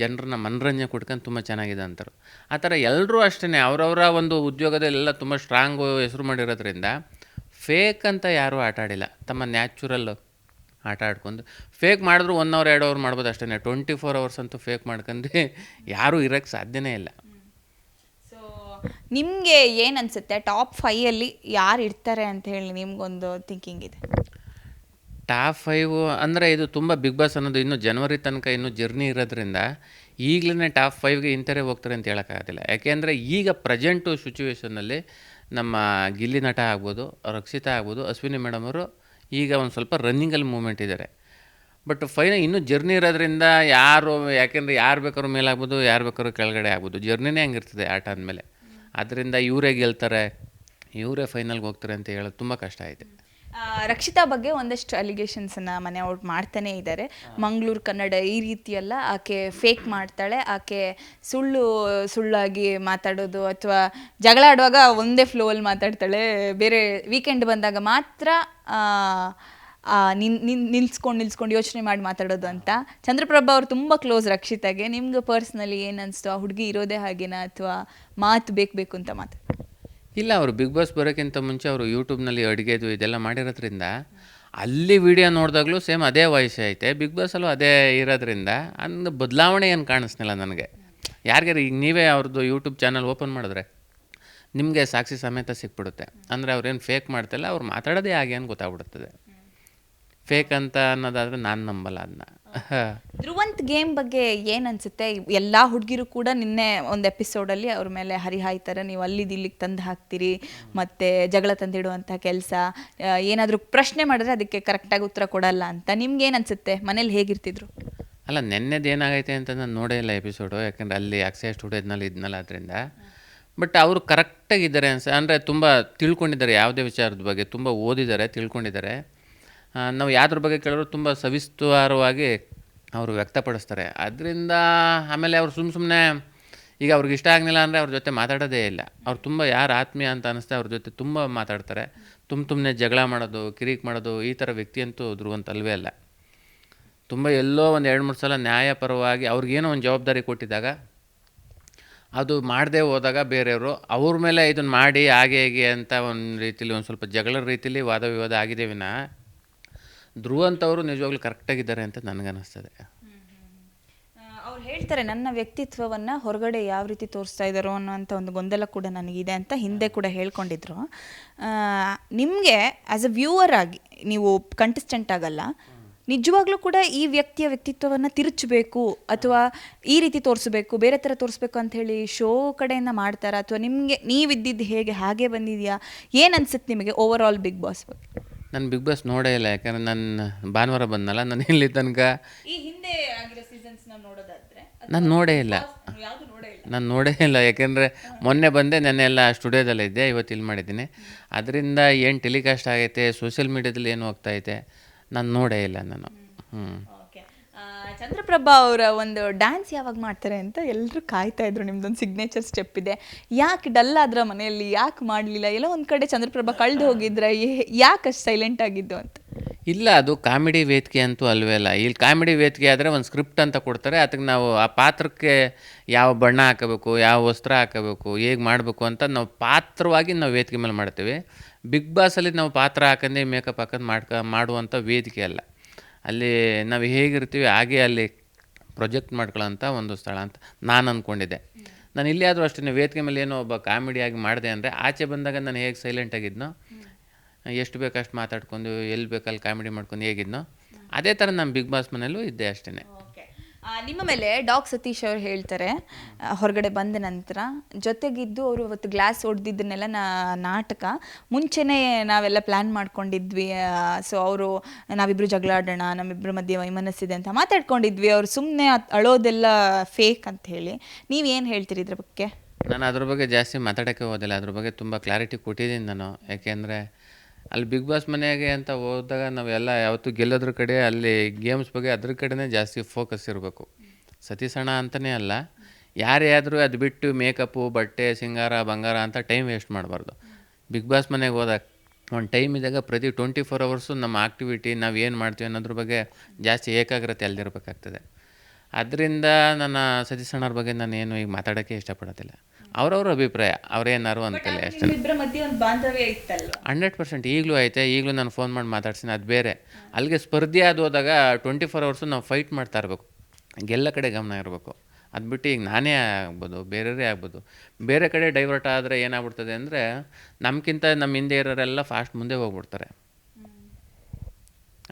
ಜನರನ್ನ ಮನರಂಜನೆ ಕೊಟ್ಕೊಂಡು ತುಂಬ ಚೆನ್ನಾಗಿದೆ ಅಂತಾರೆ. ಆ ಥರ ಎಲ್ಲರೂ ಅಷ್ಟೇ ಅವರವರ ಒಂದು ಉದ್ಯೋಗದಲ್ಲೆಲ್ಲ ತುಂಬ ಸ್ಟ್ರಾಂಗು ಹೆಸರು ಮಾಡಿರೋದ್ರಿಂದ ಫೇಕ್ ಅಂತ ಯಾರೂ ಆಟ ಆಡಿಲ್ಲ. ತಮ್ಮ ನ್ಯಾಚುರಲ್ ಆಟ ಆಡ್ಕೊಂಡು. ಫೇಕ್ ಮಾಡಿದ್ರು ಒನ್ ಅವರ್ ಎರಡು ಅವರ್ ಮಾಡ್ಬೋದು ಅಷ್ಟೇ ಟ್ವೆಂಟಿ ಫೋರ್ ಅವರ್ಸ್ ಅಂತೂ ಫೇಕ್ ಮಾಡ್ಕೊಂಡು ಯಾರೂ ಇರೋಕ್ಕೆ ಸಾಧ್ಯನೇ ಇಲ್ಲ. ಸೊ ನಿಮಗೆ ಏನು ಅನಿಸುತ್ತೆ? ಟಾಪ್ ಫೈಯಲ್ಲಿ ಯಾರು ಇರ್ತಾರೆ ಅಂತ ಹೇಳಿ ನಿಮಗೊಂದು ಥಿಂಕಿಂಗ್ ಇದೆ? ಟಾಪ್ ಫೈವ್ ಅಂದರೆ ಇದು ತುಂಬ ಬಿಗ್ ಬಾಸ್ ಅನ್ನೋದು ಇನ್ನೂ ಜನವರಿ ತನಕ ಇನ್ನೂ ಜರ್ನಿ ಇರೋದ್ರಿಂದ ಈಗಲೇ ಟಾಪ್ ಫೈವ್ಗೆ ಇಂಥರೇ ಹೋಗ್ತಾರೆ ಅಂತ ಹೇಳೋಕ್ಕಾಗೋದಿಲ್ಲ. ಯಾಕೆಂದರೆ ಈಗ ಪ್ರೆಸೆಂಟು ಸಿಚುವೇಷನ್ನಲ್ಲಿ ನಮ್ಮ ಗಿಲ್ಲಿ ನಟ ಆಗ್ಬೋದು, ರಕ್ಷಿತಾ ಆಗ್ಬೋದು, ಅಶ್ವಿನಿ ಮೇಡಮ್ ಅವರು ಈಗ ಒಂದು ಸ್ವಲ್ಪ ರನ್ನಿಂಗಲ್ಲಿ ಮೂಮೆಂಟ್ ಇದ್ದಾರೆ ಬಟ್ ಫೈನ ಇನ್ನೂ ಜರ್ನಿ ಇರೋದ್ರಿಂದ ಯಾರು, ಯಾಕೆಂದರೆ ಯಾರು ಬೇಕಾದ್ರೂ ಮೇಲಾಗ್ಬೋದು ಯಾರು ಬೇಕಾದ್ರೂ ಕೆಳಗಡೆ ಆಗ್ಬೋದು. ಜರ್ನಿನೇ ಹಂಗಿರ್ತದೆ ಆಟ ಅಂದಮೇಲೆ. ಅದರಿಂದ ಇವರೇ ಗೆಲ್ತಾರೆ, ಇವರೇ ಫೈನಲ್ಗೆ ಹೋಗ್ತಾರೆ ಅಂತ ಹೇಳೋದು ತುಂಬ ಕಷ್ಟ ಐತೆ ರಕ್ಷಿತಾ ಬಗ್ಗೆ ಒಂದಷ್ಟು ಅಲಿಗೇಷನ್ಸನ್ನು ಮನೆ ಔಟ್ ಮಾಡ್ತಾನೆ ಇದ್ದಾರೆ ಮಂಗಳೂರು ಕನ್ನಡ ಈ ರೀತಿಯೆಲ್ಲ ಆಕೆ ಫೇಕ್ ಮಾಡ್ತಾಳೆ. ಆಕೆ ಸುಳ್ಳು ಸುಳ್ಳಾಗಿ ಮಾತಾಡೋದು ಅಥವಾ ಜಗಳ ಆಡುವಾಗ ಒಂದೇ ಫ್ಲೋ ಅಲ್ಲಿ ಮಾತಾಡ್ತಾಳೆ. ಬೇರೆ ವೀಕೆಂಡ್ ಬಂದಾಗ ಮಾತ್ರ ನಿನ್ ನಿನ್ ನಿಲ್ಸ್ಕೊಂಡು ನಿಲ್ಸ್ಕೊಂಡು ಯೋಚನೆ ಮಾಡಿ ಮಾತಾಡೋದು ಅಂತ. ಚಂದ್ರಪ್ರಭಾ ಅವ್ರು ತುಂಬ ಕ್ಲೋಸ್ ರಕ್ಷಿತಾಗೆ. ನಿಮ್ಗೆ ಪರ್ಸ್ನಲಿ ಏನು ಅನಿಸ್ತು? ಆ ಹುಡುಗಿ ಇರೋದೇ ಹಾಗೇನಾ ಅಥವಾ ಮಾತು ಬೇಕು ಬೇಕು ಅಂತ ಮಾತು? ಇಲ್ಲ, ಅವರು ಬಿಗ್ ಬಾಸ್ ಬರೋಕ್ಕಿಂತ ಮುಂಚೆ ಅವರು ಯೂಟ್ಯೂಬ್ನಲ್ಲಿ ಅಡುಗೆದು ಇದೆಲ್ಲ ಮಾಡಿರೋದ್ರಿಂದ ಅಲ್ಲಿ ವಿಡಿಯೋ ನೋಡಿದಾಗಲೂ ಸೇಮ್ ಅದೇ ವಾಯ್ಸ್ ಐತೆ. ಬಿಗ್ ಬಾಸಲ್ಲೂ ಅದೇ ಇರೋದ್ರಿಂದ ಅಂದು ಬದಲಾವಣೆ ಏನು ಕಾಣಿಸ್ನಿಲ್ಲ ನನಗೆ. ಯಾರಿಗಾರು ಈಗ ನೀವೇ ಅವ್ರದ್ದು ಯೂಟ್ಯೂಬ್ ಚಾನಲ್ ಓಪನ್ ಮಾಡಿದ್ರೆ ನಿಮಗೆ ಸಾಕ್ಷಿ ಸಮೇತ ಸಿಕ್ಬಿಡುತ್ತೆ. ಅಂದರೆ ಅವ್ರೇನು ಫೇಕ್ ಮಾಡ್ತಿಲ್ಲ, ಅವ್ರು ಮಾತಾಡೋದೇ ಹಾಗೆ ಅಂತ ಗೊತ್ತಾಗ್ಬಿಡುತ್ತದೆ ಫೇಕ್ ಅಂತ ಅನ್ನೋದಾದರೆ ನಾನು ನಂಬಲ್ಲ ಅದನ್ನ ಧ್ರುವಂತ್ ಗೇಮ್ ಬಗ್ಗೆ ಏನ್ ಅನ್ಸುತ್ತೆ? ಎಲ್ಲ ಹುಡುಗಿರು ಕೂಡ ನಿನ್ನೆ ಒಂದು ಎಪಿಸೋಡಲ್ಲಿ ಅವ್ರ ಮೇಲೆ ಹರಿಹಾಯ್ತಾರೆ ನೀವು ಅಲ್ಲಿದ್ ಇಲ್ಲಿಗೆ ತಂದು ಹಾಕ್ತೀರಿ ಮತ್ತೆ ಜಗಳ ತಂದಿಡುವಂಥ ಕೆಲಸ ಏನಾದರೂ ಪ್ರಶ್ನೆ ಮಾಡಿದ್ರೆ ಅದಕ್ಕೆ ಕರೆಕ್ಟಾಗಿ ಉತ್ತರ ಕೊಡಲ್ಲ ಅಂತ. ನಿಮ್ಗೆ ಏನ್ ಅನ್ಸುತ್ತೆ? ಮನೇಲಿ ಹೇಗಿರ್ತಿದ್ರು? ಅಲ್ಲ ನೆನ್ನೆದು ಏನಾಗೈತೆ ಅಂತ ನಾನು ನೋಡೇ ಇಲ್ಲ ಎಪಿಸೋಡು ಯಾಕಂದರೆ ಅಲ್ಲಿ ಅಕ್ಷಯ ಸ್ಟುಡಿಯೋದ್ನಲ್ಲಿ ಇದ್ನಲ್ಲ ಅದರಿಂದ. ಬಟ್ ಅವರು ಕರೆಕ್ಟಾಗಿದ್ದಾರೆ ಅನ್ಸ ಅಂದರೆ ತುಂಬ ತಿಳ್ಕೊಂಡಿದ್ದಾರೆ ಯಾವುದೇ ವಿಚಾರದ ಬಗ್ಗೆ ತುಂಬ ಓದಿದ್ದಾರೆ ತಿಳ್ಕೊಂಡಿದ್ದಾರೆ. ನಾವು ಯಾವ್ದ್ರ ಬಗ್ಗೆ ಕೇಳಿದ್ರು ತುಂಬ ಸವಿಸ್ತಾರವಾಗಿ ಅವರು ವ್ಯಕ್ತಪಡಿಸ್ತಾರೆ. ಅದರಿಂದ ಆಮೇಲೆ ಅವ್ರು ಸುಮ್ಮ ಸುಮ್ಮನೆ ಈಗ ಅವ್ರಿಗೆ ಇಷ್ಟ ಆಗಲಿಲ್ಲ ಅಂದರೆ ಅವ್ರ ಜೊತೆ ಮಾತಾಡೋದೇ ಇಲ್ಲ. ಅವ್ರು ತುಂಬ ಯಾರು ಆತ್ಮೀಯ ಅಂತ ಅನಿಸ್ತೆ ಅವ್ರ ಜೊತೆ ತುಂಬ ಮಾತಾಡ್ತಾರೆ. ತುಂಬ ಸುಮ್ಮನೆ ಜಗಳ ಮಾಡೋದು, ಕಿರಿಕ್ ಮಾಡೋದು ಈ ಥರ ವ್ಯಕ್ತಿ ಅಂತೂ ಧ್ರುವಂತಲ್ವೇ ಅಲ್ಲ. ತುಂಬ ಎಲ್ಲೋ ಒಂದು ಎರಡು ಮೂರು ಸಲ ನ್ಯಾಯಪರವಾಗಿ ಅವ್ರಿಗೇನೋ ಒಂದು ಜವಾಬ್ದಾರಿ ಕೊಟ್ಟಿದ್ದಾಗ ಅದು ಮಾಡದೇ ಹೋದಾಗ ಬೇರೆಯವರು ಅವ್ರ ಮೇಲೆ ಇದನ್ನು ಮಾಡಿ, ಹಾಗೆ ಹೇಗೆ ಅಂತ ಒಂದು ರೀತಿಲಿ ಒಂದು ಸ್ವಲ್ಪ ಜಗಳ ರೀತಿಲಿ ವಾದ ವಿವಾದ ಆಗಿದೆ ವಿನ. ಧ್ರುವಂತವರು ನಿಜವಾಗ್ಲೂ ಕರೆಕ್ಟಾಗಿದ್ದಾರೆ ಅಂತ ನನಗನ್ನಿಸ್ತದೆ ಅವ್ರು ಹೇಳ್ತಾರೆ, ನನ್ನ ವ್ಯಕ್ತಿತ್ವವನ್ನು ಹೊರಗಡೆ ಯಾವ ರೀತಿ ತೋರಿಸ್ತಾ ಇದ್ದಾರೋ ಅನ್ನೋಂಥ ಒಂದು ಗೊಂದಲ ಕೂಡ ನನಗಿದೆ ಅಂತ ಹಿಂದೆ ಕೂಡ ಹೇಳ್ಕೊಂಡಿದ್ರು. ನಿಮಗೆ ಆ್ಯಸ್ ಅ ವ್ಯೂವರ್ ಆಗಿ ನೀವು ಕಂಟೆಸ್ಟೆಂಟ್ ಆಗಲ್ಲ, ನಿಜವಾಗ್ಲೂ ಕೂಡ ಈ ವ್ಯಕ್ತಿಯ ವ್ಯಕ್ತಿತ್ವವನ್ನು ತಿರುಚಬೇಕು ಅಥವಾ ಈ ರೀತಿ ತೋರಿಸ್ಬೇಕು, ಬೇರೆ ಥರ ತೋರಿಸ್ಬೇಕು ಅಂತ ಹೇಳಿ ಶೋ ಕಡೆಯಿಂದ ಮಾಡ್ತಾರಾ? ಅಥವಾ ನಿಮಗೆ ನೀವಿದ್ದಿದ್ದು ಹೇಗೆ, ಹಾಗೆ ಬಂದಿದೆಯಾ? ಏನು ಅನ್ಸುತ್ತೆ ನಿಮಗೆ ಓವರ್ ಆಲ್ ಬಿಗ್ ಬಾಸ್ ಬಗ್ಗೆ? ನಾನು ಬಿಗ್ ಬಾಸ್ ನೋಡೇ ಇಲ್ಲ ಯಾಕಂದರೆ ನನ್ನ ಭಾನುವಾರ ಬಂದಲ್ಲ ನಾನು ಇಲ್ಲಿ ತನಕ ಈ ಹಿಂದೆ ಆಗಿರೋ ಸೀಸನ್ಸ್ನ ನೋಡೋದಾದ್ರೆ ನಾನು ನೋಡೇ ಇಲ್ಲ. ಯಾವುದು ನೋಡೇ ಇಲ್ಲ? ನಾನು ನೋಡೇ ಇಲ್ಲ ಯಾಕೆಂದರೆ ಮೊನ್ನೆ ಬಂದೆ ನಾನು ಎಲ್ಲ ಸ್ಟುಡಿಯೋದಲ್ಲೇ ಇದ್ದೆ ಇವತ್ತು ಇಲ್ಲಿ ಮಾಡಿದ್ದೀನಿ. ಅದರಿಂದ ಏನು ಟೆಲಿಕಾಸ್ಟ್ ಆಗೈತೆ ಸೋಷಿಯಲ್ ಮೀಡ್ಯಾದಲ್ಲಿ ಏನು ಹೋಗ್ತಾ ಐತೆ ನಾನು ನೋಡೇ ಇಲ್ಲ ನಾನು. ಹ್ಞೂ ಚಂದ್ರಪ್ರಭಾ ಅವರ ಒಂದು ಡ್ಯಾನ್ಸ್ ಯಾವಾಗ ಮಾಡ್ತಾರೆ ಅಂತ ಎಲ್ಲರೂ ಕಾಯ್ತಾ ಇದ್ರು, ನಿಮ್ದೊಂದು ಸಿಗ್ನೇಚರ್ ಸ್ಟೆಪ್ ಇದೆ. ಯಾಕೆ ಡಲ್ ಆದ್ರ ಮನೆಯಲ್ಲಿ, ಯಾಕೆ ಮಾಡಲಿಲ್ಲ? ಎಲ್ಲ ಒಂದು ಕಡೆ ಚಂದ್ರಪ್ರಭಾ ಕಳ್ದು ಹೋಗಿದ್ರೆ ಯಾಕೆ ಅಷ್ಟು ಸೈಲೆಂಟ್ ಆಗಿದ್ದು ಅಂತ? ಇಲ್ಲ, ಅದು ಕಾಮಿಡಿ ವೇದಿಕೆ ಅಂತೂ ಅಲ್ವೇ ಅಲ್ಲ. ಇಲ್ಲಿ ಕಾಮಿಡಿ ವೇದಿಕೆ ಆದರೆ ಒಂದು ಸ್ಕ್ರಿಪ್ಟ್ ಅಂತ ಕೊಡ್ತಾರೆ. ಅದಕ್ಕೆ ನಾವು ಆ ಪಾತ್ರಕ್ಕೆ ಯಾವ ಬಣ್ಣ ಹಾಕಬೇಕು, ಯಾವ ವಸ್ತ್ರ ಹಾಕಬೇಕು, ಹೇಗೆ ಮಾಡಬೇಕು ಅಂತ ನಾವು ಪಾತ್ರವಾಗಿ ನಾವು ವೇದಿಕೆ ಮೇಲೆ ಮಾಡ್ತೀವಿ. ಬಿಗ್ ಬಾಸಲ್ಲಿ ನಾವು ಪಾತ್ರ ಹಾಕಂದೇ ಮೇಕಪ್ ಹಾಕಂದು ಮಾಡ್ಕ ಮಾಡುವಂಥ ವೇದಿಕೆ ಅಲ್ಲ. ಅಲ್ಲಿ ನಾವು ಹೇಗಿರ್ತೀವಿ ಹಾಗೆ ಅಲ್ಲಿ ಪ್ರೊಜೆಕ್ಟ್ ಮಾಡ್ಕೊಳ್ಳೋಂಥ ಒಂದು ಸ್ಥಳ ಅಂತ ನಾನು ಅಂದ್ಕೊಂಡಿದ್ದೆ ನಾನು ಇಲ್ಲೇ ಆದರೂ ಅಷ್ಟೇ ವೇದಿಕೆ ಮೇಲೆ ಏನೋ ಒಬ್ಬ ಕಾಮಿಡಿಯಾಗಿ ಮಾಡಿದೆ ಅಂದರೆ ಆಚೆ ಬಂದಾಗ ನಾನು ಹೇಗೆ ಸೈಲೆಂಟ್ ಆಗಿದ್ನೋ, ಎಷ್ಟು ಬೇಕಷ್ಟು ಮಾತಾಡ್ಕೊಂಡು, ಎಲ್ಲಿ ಬೇಕಲ್ಲಿ ಕಾಮಿಡಿ ಮಾಡ್ಕೊಂಡು ಹೇಗಿದ್ನೋ, ಅದೇ ಥರ ನಾನು ಬಿಗ್ ಬಾಸ್ ಮನೇಲೂ ಇದ್ದೆ ಅಷ್ಟೇ ನಿಮ್ಮ ಮೇಲೆ ಡಾಕ್ ಸತೀಶ್ ಅವ್ರು ಹೇಳ್ತಾರೆ ಹೊರಗಡೆ ಬಂದ ನಂತರ, ಜೊತೆಗಿದ್ದು ಅವರು ಅವತ್ತು ಗ್ಲಾಸ್ ಹೊಡೆದಿದ್ದನ್ನೆಲ್ಲ ನಾ, ನಾಟಕ. ಮುಂಚೆನೇ ನಾವೆಲ್ಲ ಪ್ಲ್ಯಾನ್ ಮಾಡ್ಕೊಂಡಿದ್ವಿ ಸೊ ಅವರು ನಾವಿಬ್ಬರು ಜಗಳಾಡೋಣ ನಮ್ಮಿಬ್ಬರ ಮಧ್ಯೆ ವೈಮನಸ್ಸಿದೆ ಅಂತ ಮಾತಾಡ್ಕೊಂಡಿದ್ವಿ. ಅವ್ರು ಸುಮ್ಮನೆ ಅಳೋದೆಲ್ಲ ಫೇಕ್ ಅಂತ ಹೇಳಿ. ನೀವೇನು ಹೇಳ್ತೀರಿ ಇದ್ರ ಬಗ್ಗೆ? ನಾನು ಅದ್ರ ಬಗ್ಗೆ ಜಾಸ್ತಿ ಮಾತಾಡೋಕ್ಕೆ ಹೋದಿಲ್ಲ ಅದ್ರ ಬಗ್ಗೆ ತುಂಬ ಕ್ಲಾರಿಟಿ ಕೊಟ್ಟಿದ್ದೀನಿ ನಾನು. ಯಾಕೆಂದರೆ ಅಲ್ಲಿ ಬಿಗ್ ಬಾಸ್ ಮನೆಗೆ ಅಂತ ಹೋದಾಗ ನಾವೆಲ್ಲ ಯಾವತ್ತೂ ಗೆಲ್ಲೋದ್ರ ಕಡೆ ಅಲ್ಲಿ ಗೇಮ್ಸ್ ಬಗ್ಗೆ ಅದ್ರ ಕಡೆನೇ ಜಾಸ್ತಿ ಫೋಕಸ್ ಇರಬೇಕು. ಸತೀಸಣ ಅಂತಲೇ ಅಲ್ಲ, ಯಾರೇ ಆದರೂ ಅದು ಬಿಟ್ಟು ಮೇಕಪ್ಪು ಬಟ್ಟೆ, ಸಿಂಗಾರ, ಬಂಗಾರ ಅಂತ ಟೈಮ್ ವೇಸ್ಟ್ ಮಾಡಬಾರ್ದು. ಬಿಗ್ ಬಾಸ್ ಮನೆಗೆ ಹೋದಾಗ ಒಂದು ಟೈಮ್ ಇದ್ದಾಗ ಪ್ರತಿ ಟ್ವೆಂಟಿ ಫೋರ್ ಅವರ್ಸು ನಮ್ಮ ಆಕ್ಟಿವಿಟಿ ನಾವು ಏನು ಮಾಡ್ತೀವಿ ಅನ್ನೋದ್ರ ಬಗ್ಗೆ ಜಾಸ್ತಿ ಏಕಾಗ್ರತೆ ಅಲ್ಲಿರಬೇಕಾಗ್ತದೆ ಅದರಿಂದ ನನ್ನ ಸತೀಸಣ್ಣವ್ರ ಬಗ್ಗೆ ನಾನು ಏನು ಈಗ ಮಾತಾಡೋಕ್ಕೆ ಇಷ್ಟಪಡೋದಿಲ್ಲ. ಅವ್ರವ್ರ ಅಭಿಪ್ರಾಯ ಅವ್ರೇನಾರು ಅಂತಲೇ ಅಷ್ಟೇ. ಹಂಡ್ರೆಡ್ ಪರ್ಸೆಂಟ್ ಈಗಲೂ ಐತೆ ಈಗಲೂ ನಾನು ಫೋನ್ ಮಾಡಿ ಮಾತಾಡ್ತೀನಿ ಅದು ಬೇರೆ. ಅಲ್ಲಿಗೆ ಸ್ಪರ್ಧೆ ಅದು ಹೋದಾಗ ಟ್ವೆಂಟಿ ಫೋರ್ ಅವರ್ಸು ನಾವು ಫೈಟ್ ಮಾಡ್ತಾ ಇರಬೇಕು. ಗೆಲ್ಲ ಕಡೆ ಗಮನ ಇರಬೇಕು. ಅದು ಬಿಟ್ಟು ಈಗ ನಾನೇ ಆಗ್ಬೋದು ಬೇರೆಯವರೇ ಆಗ್ಬೋದು. ಬೇರೆ ಕಡೆ ಡೈವರ್ಟ್ ಆದರೆ ಏನಾಗ್ಬಿಡ್ತದೆ ಅಂದರೆ ನಮಗಿಂತ ನಮ್ಮ ಹಿಂದೆ ಇರೋರೆಲ್ಲ ಫಾಸ್ಟ್ ಮುಂದೆ ಹೋಗ್ಬಿಡ್ತಾರೆ.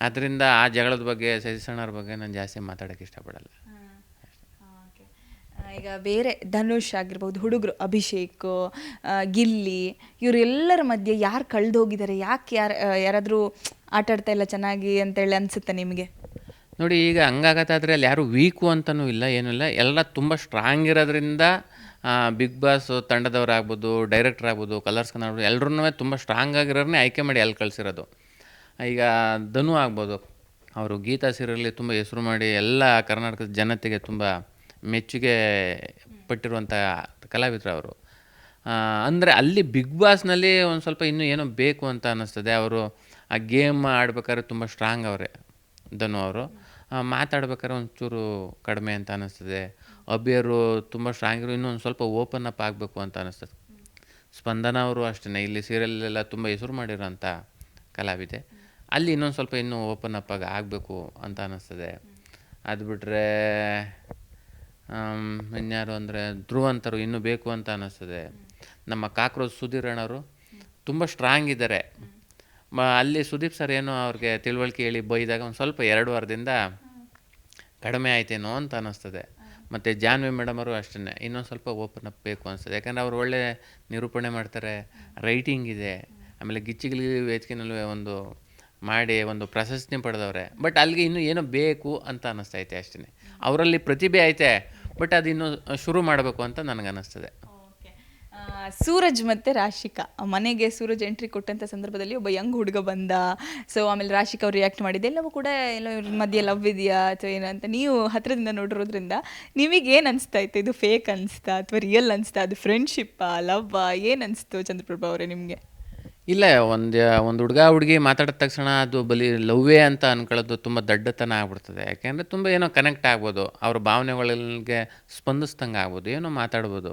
ಅದರಿಂದ ಆ ಜಗಳದ ಬಗ್ಗೆ ಸತೀಸಣ್ಣವ್ರ ಬಗ್ಗೆ ನಾನು ಜಾಸ್ತಿ ಮಾತಾಡೋಕ್ಕೆ ಇಷ್ಟಪಡಲ್ಲ. ಈಗ ಬೇರೆ ಧನುಷ್ ಆಗಿರ್ಬೋದು, ಹುಡುಗರು ಅಭಿಷೇಕ್ ಗಿಲ್ಲಿ, ಇವರೆಲ್ಲರ ಮಧ್ಯೆ ಯಾರು ಕಳೆದು ಹೋಗಿದ್ದಾರೆ ಯಾಕೆ ಯಾರು ಯಾರಾದರೂ ಆಟಾಡ್ತಾ ಇಲ್ಲ ಚೆನ್ನಾಗಿ ಅಂತೇಳಿ ಅನಿಸುತ್ತೆ ನಿಮಗೆ? ನೋಡಿ, ಈಗ ಹಂಗಾಗತ್ತಾದ್ರೆ ಅಲ್ಲಿ ಯಾರು ವೀಕು ಅಂತಲೂ ಇಲ್ಲ, ಏನೂ ಇಲ್ಲ. ಎಲ್ಲ ತುಂಬ ಸ್ಟ್ರಾಂಗ್ ಇರೋದ್ರಿಂದ ಬಿಗ್ ಬಾಸ್ ತಂಡದವರಾಗ್ಬೋದು ಡೈರೆಕ್ಟರ್ ಆಗ್ಬೋದು ಕಲರ್ಸ್ ಕನ್ನಡ ಎಲ್ಲರೂ ತುಂಬ ಸ್ಟ್ರಾಂಗ್ ಆಗಿರೋರನ್ನೇ ಆಯ್ಕೆ ಮಾಡಿ ಅಲ್ಲಿ ಕಳಿಸಿರೋದು. ಈಗ ಧನು ಆಗ್ಬೋದು. ಅವರು ಗೀತಾ ಸೀರಿಯಲ್ಲಿ ತುಂಬ ಹೆಸರು ಮಾಡಿ ಎಲ್ಲ ಕರ್ನಾಟಕದ ಜನತೆಗೆ ತುಂಬ ಮೆಚ್ಚುಗೆ ಪಟ್ಟಿರುವಂಥ ಕಲಾವಿದರು ಅವರು. ಅಂದರೆ ಅಲ್ಲಿ ಬಿಗ್ ಬಾಸ್ನಲ್ಲಿ ಒಂದು ಸ್ವಲ್ಪ ಇನ್ನೂ ಏನೋ ಬೇಕು ಅಂತ ಅನ್ನಿಸ್ತದೆ. ಅವರು ಆ ಗೇಮ್ ಆಡ್ಬೇಕಾದ್ರೆ ತುಂಬ ಸ್ಟ್ರಾಂಗ್ ಅವರೇ, ಧನು ಅವರು. ಮಾತಾಡ್ಬೇಕಾದ್ರೆ ಒಂಚೂರು ಕಡಿಮೆ ಅಂತ ಅನ್ನಿಸ್ತದೆ. ಅಭಿಯರು ತುಂಬ ಸ್ಟ್ರಾಂಗ್ ಇರೋ ಇನ್ನೂ ಒಂದು ಸ್ವಲ್ಪ ಓಪನ್ ಅಪ್ ಆಗಬೇಕು ಅಂತ ಅನ್ನಿಸ್ತದೆ. ಸ್ಪಂದನ ಅವರು ಅಷ್ಟೇ ಇಲ್ಲಿ ಸೀರಿಯಲ್ಲೆಲ್ಲ ತುಂಬ ಹೆಸರು ಮಾಡಿರೋಂಥ ಕಲಾವಿದೆ. ಅಲ್ಲಿ ಇನ್ನೊಂದು ಸ್ವಲ್ಪ ಇನ್ನೂ ಓಪನ್ ಅಪ್ ಆಗಿ ಆಗಬೇಕು ಅಂತ ಅನ್ನಿಸ್ತದೆ. ಅದು ಬಿಟ್ಟರೆ ಇನ್ಯಾರು ಅಂದರೆ ಧ್ರುವಂತರು ಇನ್ನೂ ಬೇಕು ಅಂತ ಅನ್ನಿಸ್ತದೆ ನಮ್ಮ ಕಾಕ್ರೋಜ್ ಸುಧೀರ್ ಅಣ್ಣವರು ತುಂಬ ಸ್ಟ್ರಾಂಗ್ ಇದ್ದಾರೆ ಮ, ಅಲ್ಲಿ ಸುದೀಪ್ ಸರ್ ಏನೋ ಅವ್ರಿಗೆ ತಿಳುವಳಿಕೆ ಹೇಳಿ ಬೈದಾಗ ಒಂದು ಸ್ವಲ್ಪ ಎರಡು ವಾರದಿಂದ ಕಡಿಮೆ ಆಯ್ತೇನೋ ಅಂತ ಅನ್ನಿಸ್ತದೆ ಮತ್ತು ಜಾನ್ವಿ ಮೇಡಮ್ ಅವರು ಅಷ್ಟೇ ಇನ್ನೊಂದು ಸ್ವಲ್ಪ ಓಪನ್ ಅಪ್ ಬೇಕು ಅನಿಸ್ತದೆ. ಯಾಕಂದರೆ ಅವ್ರು ಒಳ್ಳೆ ನಿರೂಪಣೆ ಮಾಡ್ತಾರೆ ರೈಟಿಂಗ್ ಇದೆ, ಆಮೇಲೆ ಗಿಚ್ಚಿಗಿಲಿ ವೇದಿಕೆನಲ್ಲೂ ಒಂದು ಮಾಡಿ ಒಂದು ಪ್ರಶಸ್ತಿ ಪಡೆದವ್ರೆ. ಬಟ್ ಅಲ್ಲಿಗೆ ಇನ್ನೂ ಏನೋ ಬೇಕು ಅಂತ ಅನ್ನಿಸ್ತೈತೆ ಅಷ್ಟೇ ಅವರಲ್ಲಿ ಪ್ರತಿಭೆ ಐತೆ. ಬಟ್ ಅದು ಇನ್ನೂ ಶುರು ಮಾಡಬೇಕು ಅಂತ ನನಗೆ ಅನ್ನಿಸ್ತದೆ ಓಕೆ ಸೂರಜ್ ಮತ್ತು ರಾಶಿಕಾ. ಮನೆಗೆ ಸೂರಜ್ ಎಂಟ್ರಿ ಕೊಟ್ಟಂಥ ಸಂದರ್ಭದಲ್ಲಿ ಒಬ್ಬ ಯಂಗ್ ಹುಡುಗ ಬಂದ. ಸೊ ಆಮೇಲೆ ರಾಶಿಕಾ ಅವ್ರು ರಿಯಾಕ್ಟ್ ಮಾಡಿದೆ ಎಲ್ಲವೂ ಕೂಡ ಎಲ್ಲ ಇವ್ರ ಮಧ್ಯೆ ಲವ್ ಇದೆಯಾ ಅಥವಾ ಏನೋ ಅಂತ ನೀವು ಹತ್ತಿರದಿಂದ ನೋಡಿರೋದ್ರಿಂದ ನಿಮಗೆ ಏನು ಅನಿಸ್ತಾ ಇತ್ತು? ಇದು ಫೇಕ್ ಅನಿಸ್ತಾ ಅಥವಾ ರಿಯಲ್ ಅನಿಸ್ತಾ? ಅದು ಫ್ರೆಂಡ್ಶಿಪ್ಪಾ ಲವ್ವಾ ಏನು ಅನಿಸ್ತು ಚಂದ್ರಪ್ರಭಾ ಅವರೇ ನಿಮಗೆ? ಇಲ್ಲ, ಒಂದು ಒಂದು ಹುಡುಗ ಹುಡುಗಿ ಮಾತಾಡಿದ ತಕ್ಷಣ ಅದು ಬಲಿ ಲವ್ವೇ ಅಂತ ಅನ್ಕೊಳ್ಳೋದು ತುಂಬ ದಡ್ಡತನ ಆಗ್ಬಿಡ್ತದೆ. ಯಾಕೆಂದರೆ ತುಂಬ ಏನೋ ಕನೆಕ್ಟ್ ಆಗ್ಬೋದು. ಅವ್ರ ಭಾವನೆಗಳಿಗೆ ಸ್ಪಂದಿಸ್ದಂಗೆ ಆಗ್ಬೋದು. ಏನೋ ಮಾತಾಡ್ಬೋದು.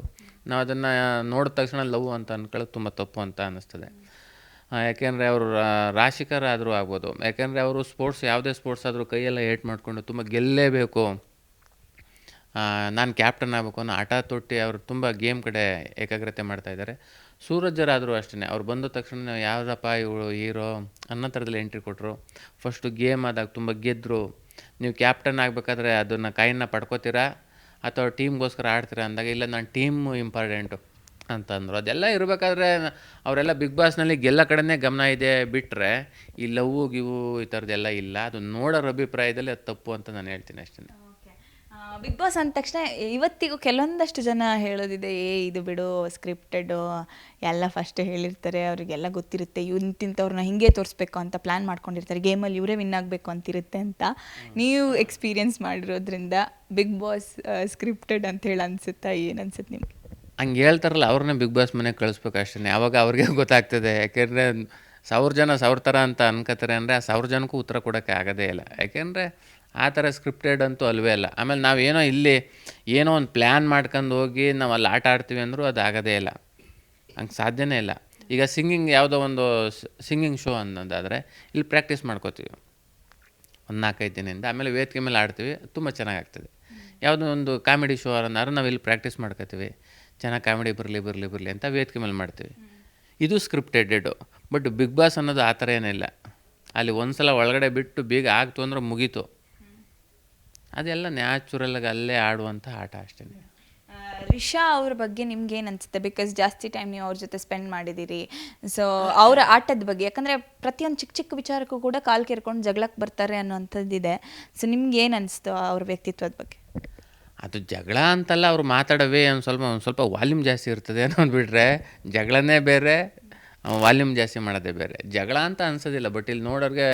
ನಾವು ಅದನ್ನು ನೋಡಿದ ತಕ್ಷಣ ಲವ್ ಅಂತ ಅನ್ಕೊಳ್ಳೋದು ತುಂಬ ತಪ್ಪು ಅಂತ ಅನ್ನಿಸ್ತದೆ. ಯಾಕೆಂದರೆ ಅವರು ರಾಶಿಕರಾದರೂ ಆಗ್ಬೋದು. ಯಾಕೆಂದರೆ ಅವರು ಸ್ಪೋರ್ಟ್ಸ್ ಯಾವುದೇ ಸ್ಪೋರ್ಟ್ಸ್ ಆದರೂ ಕೈಯೆಲ್ಲ ಏಟ್ ಮಾಡಿಕೊಂಡು ತುಂಬ ಗೆಲ್ಲೇಬೇಕು. ನಾನು ಕ್ಯಾಪ್ಟನ್ ಆಗಬೇಕು ಅನ್ನೋ ಹಠ ತೊಟ್ಟಿ ಅವರು ತುಂಬ ಗೇಮ್ ಕಡೆ ಏಕಾಗ್ರತೆ ಮಾಡ್ತಾ ಇದ್ದಾರೆ ಸೂರಜರಾದರೂ ಅಷ್ಟೇ ಅವ್ರು ಬಂದ ತಕ್ಷಣ ಯಾವ್ದಪ್ಪ ಇವಳು ಹೀರೋ? ಅನ್ನೋ ಥರದಲ್ಲಿ ಎಂಟ್ರಿ ಕೊಟ್ಟರು ಫಸ್ಟು ಗೇಮ್ ಆದಾಗ ತುಂಬ ಗೆದ್ದರು ನೀವು ಕ್ಯಾಪ್ಟನ್ ಆಗಬೇಕಾದ್ರೆ ಅದನ್ನು ಕಾಯನ್ನ ಪಡ್ಕೋತೀರಾ? ಅಥವಾ ಟೀಮ್ಗೋಸ್ಕರ ಆಡ್ತೀರಾ ಅಂದಾಗ, ಇಲ್ಲ ನನ್ನ ಟೀಮ್ ಇಂಪಾರ್ಟೆಂಟು ಅಂತಂದರು. ಅದೆಲ್ಲ ಇರಬೇಕಾದ್ರೆ ಅವರೆಲ್ಲ ಬಿಗ್ ಬಾಸ್ನಲ್ಲಿ ಗೆಲ್ಲ ಕಡೆನೇ ಗಮನ ಇದೆ ಬಿಟ್ಟರೆ ಈ ಲವ್, ಗಿವು ಈ ಥರದ್ದೆಲ್ಲ ಇಲ್ಲ. ಅದು ನೋಡೋರ ಅಭಿಪ್ರಾಯದಲ್ಲಿ ಅದು ತಪ್ಪು ಅಂತ ನಾನು ಹೇಳ್ತೀನಿ ಅಷ್ಟೇ ಬಿಗ್ ಬಾಸ್ ಅಂದ ತಕ್ಷಣ ಇವತ್ತಿಗೂ ಕೆಲವೊಂದಷ್ಟು ಜನ ಹೇಳೋದಿದೆ, ಏ, ಇದು ಬಿಡು ಸ್ಕ್ರಿಪ್ಟೆಡು ಎಲ್ಲ ಫಸ್ಟ್ ಹೇಳಿರ್ತಾರೆ, ಅವರಿಗೆಲ್ಲ ಗೊತ್ತಿರುತ್ತೆ ಇಂತಿಂಥವ್ರನ್ನ ಹಿಂಗೆ ತೋರಿಸ್ಬೇಕು ಅಂತ ಪ್ಲ್ಯಾನ್ ಮಾಡ್ಕೊಂಡಿರ್ತಾರೆ, ಗೇಮಲ್ಲಿ ಇವರೇ ವಿನ್ ಆಗಬೇಕು ಅಂತಿರುತ್ತೆ ಅಂತ ನೀವು ಎಕ್ಸ್ಪೀರಿಯನ್ಸ್ ಮಾಡಿರೋದ್ರಿಂದ ಬಿಗ್ ಬಾಸ್ ಸ್ಕ್ರಿಪ್ಟೆಡ್ ಅಂತ ಹೇಳಿ ಅನ್ಸುತ್ತಾ, ಏನು ಅನ್ಸುತ್ತೆ ನಿಮಗೆ? ಹಂಗೆ ಹೇಳ್ತಾರಲ್ಲ, ಅವ್ರನ್ನ ಬಿಗ್ ಬಾಸ್ ಮನೆಗೆ ಕಳಿಸ್ಬೇಕು ಅಷ್ಟೇ ಯಾವಾಗ ಅವ್ರಿಗೆ ಗೊತ್ತಾಗ್ತದೆ, ಯಾಕೆಂದರೆ ಸಾವಿರ ಜನ ಸಾವಿರ ಥರ ಅಂತ ಅನ್ಕೋತಾರೆ ಅಂದರೆ ಆ ಸಾವಿರ ಜನಕ್ಕೂ ಉತ್ತರ ಕೊಡೋಕ್ಕೆ ಆಗೋದೇ ಇಲ್ಲ. ಯಾಕೆಂದರೆ ಆ ಥರ ಸ್ಕ್ರಿಪ್ಟೆಡ್ ಅಂತೂ ಅಲ್ವೇ ಅಲ್ಲ. ಆಮೇಲೆ ನಾವೇನೋ ಇಲ್ಲಿ ಏನೋ ಒಂದು ಪ್ಲ್ಯಾನ್ ಮಾಡ್ಕೊಂಡು ಹೋಗಿ ನಾವು ಅಲ್ಲಿ ಆಟ ಆಡ್ತೀವಿ ಅಂದರೂ ಅದು ಆಗೋದೇ ಇಲ್ಲ. ಹಂಗೆ ಸಾಧ್ಯನೇ ಇಲ್ಲ. ಈಗ ಸಿಂಗಿಂಗ್ ಯಾವುದೋ ಒಂದು ಸಿಂಗಿಂಗ್ ಶೋ ಅನ್ನೋದಾದರೆ ಇಲ್ಲಿ ಪ್ರಾಕ್ಟೀಸ್ ಮಾಡ್ಕೋತೀವಿ. ಒಂದು ನಾಲ್ಕೈದು ದಿನದಿಂದ, ಆಮೇಲೆ ವೇದಿಕೆ ಮೇಲೆ ಆಡ್ತೀವಿ, ತುಂಬ ಚೆನ್ನಾಗಾಗ್ತದೆ. ಯಾವುದೋ ಒಂದು ಕಾಮಿಡಿ ಶೋ ಅನ್ನೋರು ನಾವು ಇಲ್ಲಿ ಪ್ರಾಕ್ಟೀಸ್ ಮಾಡ್ಕೋತೀವಿ. ಚೆನ್ನಾಗಿ ಕಾಮಿಡಿ ಬರಲಿ ಬರಲಿ ಬರಲಿ ಅಂತ ವೇದಿಕೆ ಮೇಲೆ ಮಾಡ್ತೀವಿ. ಇದು ಸ್ಕ್ರಿಪ್ಟೆಡೆಡು ಬಟ್ ಬಿಗ್ ಬಾಸ್ ಅನ್ನೋದು ಆ ಥರ ಏನಿಲ್ಲ. ಅಲ್ಲಿ ಒಂದು ಸಲ ಒಳಗಡೆ ಬಿಟ್ಟು ಬೀಗ ಆಗ್ತು ಅಂದ್ರೆ ಮುಗೀತು. ಅದೆಲ್ಲ ನ್ಯಾಚುರಲಾಗಿ ಅಲ್ಲೇ ಆಡುವಂಥ ಆಟ ಅಷ್ಟೇ. ರಿಷಾ ಅವ್ರ ಬಗ್ಗೆ ನಿಮ್ಗೆ ಏನು ಅನ್ಸುತ್ತೆ? ಬಿಕಾಸ್ ಜಾಸ್ತಿ ಟೈಮ್ ನೀವು ಅವ್ರ ಜೊತೆ ಸ್ಪೆಂಡ್ ಮಾಡಿದ್ದೀರಿ. ಸೊ ಅವರ ಆಟದ ಬಗ್ಗೆ ಯಾಕಂದರೆ ಪ್ರತಿಯೊಂದು ಚಿಕ್ಕ ಚಿಕ್ಕ ವಿಚಾರಕ್ಕೂ ಕೂಡ ಕಾಲು ಕೆರ್ಕೊಂಡು ಜಗಳಕ್ಕೆ ಬರ್ತಾರೆ ಅನ್ನೋವಂಥದ್ದಿದೆ. ಸೊ ನಿಮ್ಗೆ ಏನು ಅನಿಸ್ತು ಅವ್ರ ವ್ಯಕ್ತಿತ್ವದ ಬಗ್ಗೆ? ಅದು ಜಗಳ ಅಂತಲ್ಲ ಅವ್ರು ಮಾತಾಡೋವೇ ಒಂದು ಸ್ವಲ್ಪ ಒಂದು ಸ್ವಲ್ಪ ವಾಲ್ಯೂಮ್ ಜಾಸ್ತಿ ಇರ್ತದೆ ಅನ್ನೋದ್ಬಿಟ್ರೆ ಜಗಳನೇ ಬೇರೆ ವಾಲ್ಯೂಮ್ ಜಾಸ್ತಿ ಮಾಡೋದೇ ಬೇರೆ. ಜಗಳ ಅಂತ ಅನ್ಸೋದಿಲ್ಲ ಬಟ್ ಇಲ್ಲಿ ನೋಡೋರಿಗೆ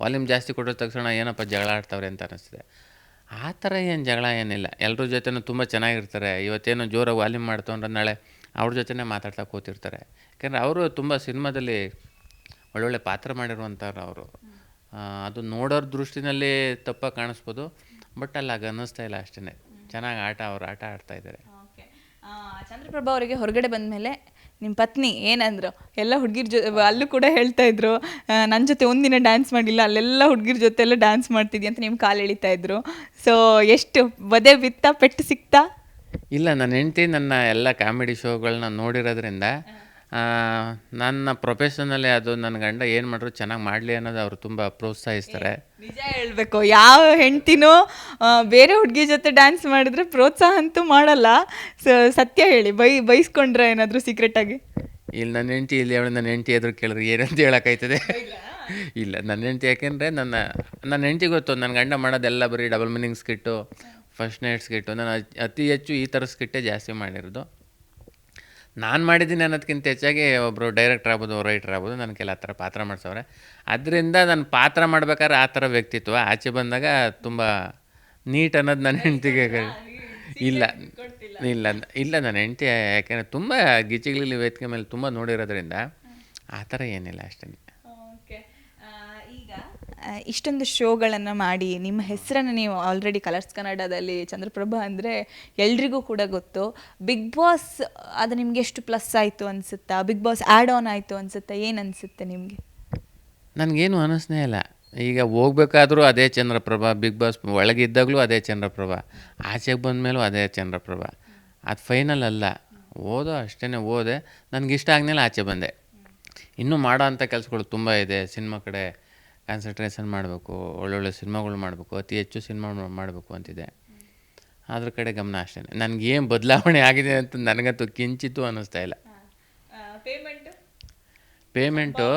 ವಾಲ್ಯೂಮ್ ಜಾಸ್ತಿ ಕೊಟ್ಟಿದ ತಕ್ಷಣ ಏನಪ್ಪ ಜಗಳ ಆಡ್ತಾವ್ರೆ ಅಂತ ಅನಿಸ್ತದೆ. ಆ ಥರ ಏನು ಜಗಳ ಏನಿಲ್ಲ. ಎಲ್ಲರ ಜೊತೆನೂ ತುಂಬ ಚೆನ್ನಾಗಿರ್ತಾರೆ. ಇವತ್ತೇನೋ ಜೋರಾಗಿ ವಾಲ್ಯೂಮ್ ಮಾಡ್ತು ಅಂದ್ರೆ ನಾಳೆ ಅವ್ರ ಜೊತೆನೇ ಮಾತಾಡ್ತಾ ಕೂತಿರ್ತಾರೆ. ಯಾಕೆಂದರೆ ಅವರು ತುಂಬ ಸಿನಿಮಾದಲ್ಲಿ ಒಳ್ಳೊಳ್ಳೆ ಪಾತ್ರ ಮಾಡಿರುವಂಥವ್ರು ಅವರು. ಅದು ನೋಡೋರ ದೃಷ್ಟಿನಲ್ಲಿ ತಪ್ಪಾಗಿ ಕಾಣಿಸ್ಬೋದು. ಬಟ್ ಅಲ್ಲಿ ಆಗ ಅನ್ನಿಸ್ತಾ ಇಲ್ಲ ಅಷ್ಟೇ ಚೆನ್ನಾಗಿ ಆಟ, ಅವ್ರು ಆಟ ಆಡ್ತಾ ಇದ್ದಾರೆ. ಚಂದ್ರಪ್ರಭಾ ಅವರಿಗೆ ಹೊರಗಡೆ ಬಂದಮೇಲೆ ನಿಮ್ಮ ಪತ್ನಿ ಏನಂದ್ರು? ಎಲ್ಲ ಹುಡುಗಿರ ಜೊ ಅಲ್ಲೂ ಕೂಡ ಹೇಳ್ತಾ ಇದ್ರು ನನ್ನ ಜೊತೆ ಒಂದಿನ ಡ್ಯಾನ್ಸ್ ಮಾಡಿಲ್ಲ ಅಲ್ಲೆಲ್ಲ ಹುಡುಗಿರ ಜೊತೆ ಎಲ್ಲ ಡ್ಯಾನ್ಸ್ ಮಾಡ್ತಿದ್ವಿ ಅಂತ ನಿಮ್ಮ ಕಾಲು ಎಳಿತಾ ಇದ್ರು. ಸೊ ಎಷ್ಟು ಬದೆ ಬಿತ್ತಾ ಪೆಟ್ಟು ಸಿಕ್ತಾ? ಇಲ್ಲ ನನ್ನ ಹೆಂಡ್ತಿ ನನ್ನ ಎಲ್ಲ ಕಾಮಿಡಿ ಶೋಗಳನ್ನ ನೋಡಿರೋದ್ರಿಂದ ನನ್ನ ಪ್ರೊಫೆಷನಲ್ಲಿ ಅದು ನನ್ನ ಗಂಡ ಏನು ಮಾಡಿದ್ರು ಚೆನ್ನಾಗಿ ಮಾಡಲಿ ಅನ್ನೋದು ಅವರು ತುಂಬ ಪ್ರೋತ್ಸಾಹಿಸ್ತಾರೆ. ನಿಜ ಹೇಳಬೇಕು. ಯಾವ ಹೆಂಡ್ತಿನೂ ಬೇರೆ ಹುಡುಗಿ ಜೊತೆ ಡ್ಯಾನ್ಸ್ ಮಾಡಿದ್ರೆ ಪ್ರೋತ್ಸಾಹ ಅಂತೂ ಮಾಡಲ್ಲ. ಸತ್ಯ ಹೇಳಿ. ಬೈ ಬೈಸ್ಕೊಂಡ್ರೆ ಏನಾದರೂ ಸೀಕ್ರೆಟಾಗಿ ಇಲ್ಲಿ ನನ್ನ ಹೆಂಡತಿ ಇಲ್ಲಿ ಅವಳು ನನ್ನ ಹೆಂಡತಿ ಎದುರು ಕೇಳಿದ್ರೆ ಏನಂತ ಹೇಳೋಕ್ಕಾಯ್ತದೆ. ಇಲ್ಲ ನನ್ನ ಹೆಂಡತಿ ಯಾಕೆಂದರೆ ನನ್ನ ನನ್ನ ಹೆಂಡತಿ ಗೊತ್ತು ನನ್ನ ಗಂಡ ಮಾಡೋದೆಲ್ಲ ಬರೀ double meaning skit first night skit ನಾನು ಅತಿ ಹೆಚ್ಚು ಈ ಥರ ಸ್ಕಿಟ್ಟೇ ಜಾಸ್ತಿ ಮಾಡಿರೋದು. ನಾನು ಮಾಡಿದ್ದೀನಿ ಅನ್ನೋದಕ್ಕಿಂತ ಹೆಚ್ಚಾಗಿ ಒಬ್ಬರು ಡೈರೆಕ್ಟರ್ ಆಗ್ಬೋದು ರೈಟರ್ ಆಗ್ಬೋದು ನನಗೆಲ್ಲ ಆ ಥರ ಪಾತ್ರ ಮಾಡಿಸವ್ರೆ. ಅದರಿಂದ ನಾನು ಪಾತ್ರ ಮಾಡ್ಬೇಕಾದ್ರೆ ಆ ಥರ ವ್ಯಕ್ತಿತ್ವ ಆಚೆ ಬಂದಾಗ ತುಂಬ ನೀಟ್ ಅನ್ನೋದು ನನ್ನ ಹೆಂಡತಿಗೆ ಇಲ್ಲ. ಇಲ್ಲ ಇಲ್ಲ ನನ್ನ ಹೆಂಡತಿ, ಯಾಕೆಂದರೆ ತುಂಬ ಗಿಚಿಗಳಲ್ಲಿ ವೇದಿಕೆ ಮೇಲೆ ತುಂಬ ನೋಡಿರೋದ್ರಿಂದ ಆ ಥರ ಏನಿಲ್ಲ ಅಷ್ಟೇ. ಇಷ್ಟೊಂದು ಶೋಗಳನ್ನು ಮಾಡಿ, ನಿಮ್ಮ ಹೆಸರನ್ನು ನೀವು ಆಲ್ರೆಡಿ ಕಲರ್ಸ್ ಕನ್ನಡದಲ್ಲಿ ಚಂದ್ರಪ್ರಭಾ ಅಂದರೆ ಎಲ್ರಿಗೂ ಕೂಡ ಗೊತ್ತು. ಬಿಗ್ ಬಾಸ್ ಅದು ನಿಮಗೆ ಎಷ್ಟು ಪ್ಲಸ್ ಆಯಿತು ಅನಿಸುತ್ತಾ? ಬಿಗ್ ಬಾಸ್ ಆ್ಯಡ್ ಆನ್ ಆಯಿತು ಅನಿಸುತ್ತಾ? ಏನು ಅನಿಸುತ್ತೆ ನಿಮಗೆ? ನನಗೇನು ಅನ್ನಿಸ್ನೇ ಇಲ್ಲ. ಈಗ ಹೋಗ್ಬೇಕಾದ್ರೂ ಅದೇ ಚಂದ್ರಪ್ರಭಾ ಬಿಗ್ ಬಾಸ್ ಒಳಗಿದ್ದಾಗಲೂ ಅದೇ ಚಂದ್ರಪ್ರಭಾ. ಆಚೆಗೆ ಬಂದಮೇಲೂ ಅದೇ ಚಂದ್ರಪ್ರಭಾ. ಅದು ಫೈನಲ್ ಅಲ್ಲ. ಓದೋ ಅಷ್ಟೇ ಓದೆ. ನನಗಿಷ್ಟ ಆಗಲಿಲ್ಲ ಆಚೆ ಬಂದೆ. ಇನ್ನೂ ಮಾಡೋ ಅಂಥ ಕೆಲಸಗಳು ತುಂಬ ಇದೆ. ಸಿನಿಮಾ ಕಡೆ ಕಾನ್ಸಂಟ್ರೇಷನ್ ಮಾಡಬೇಕು ಒಳ್ಳೊಳ್ಳೆ ಸಿನಿಮಾಗಳು ಮಾಡಬೇಕು ಅತಿ ಹೆಚ್ಚು ಸಿನಿಮಾ ಮಾಡಬೇಕು ಅಂತಿದೆ. ಅದ್ರ ಕಡೆ ಗಮನ ಅಷ್ಟೇ ನನಗೇನು ಬದಲಾವಣೆ ಆಗಿದೆ ಅಂತ ನನಗಂತೂ ಕಿಂಚಿತ್ತು ಅನ್ನಿಸ್ತಾ ಇಲ್ಲ. ಪೇಮೆಂಟು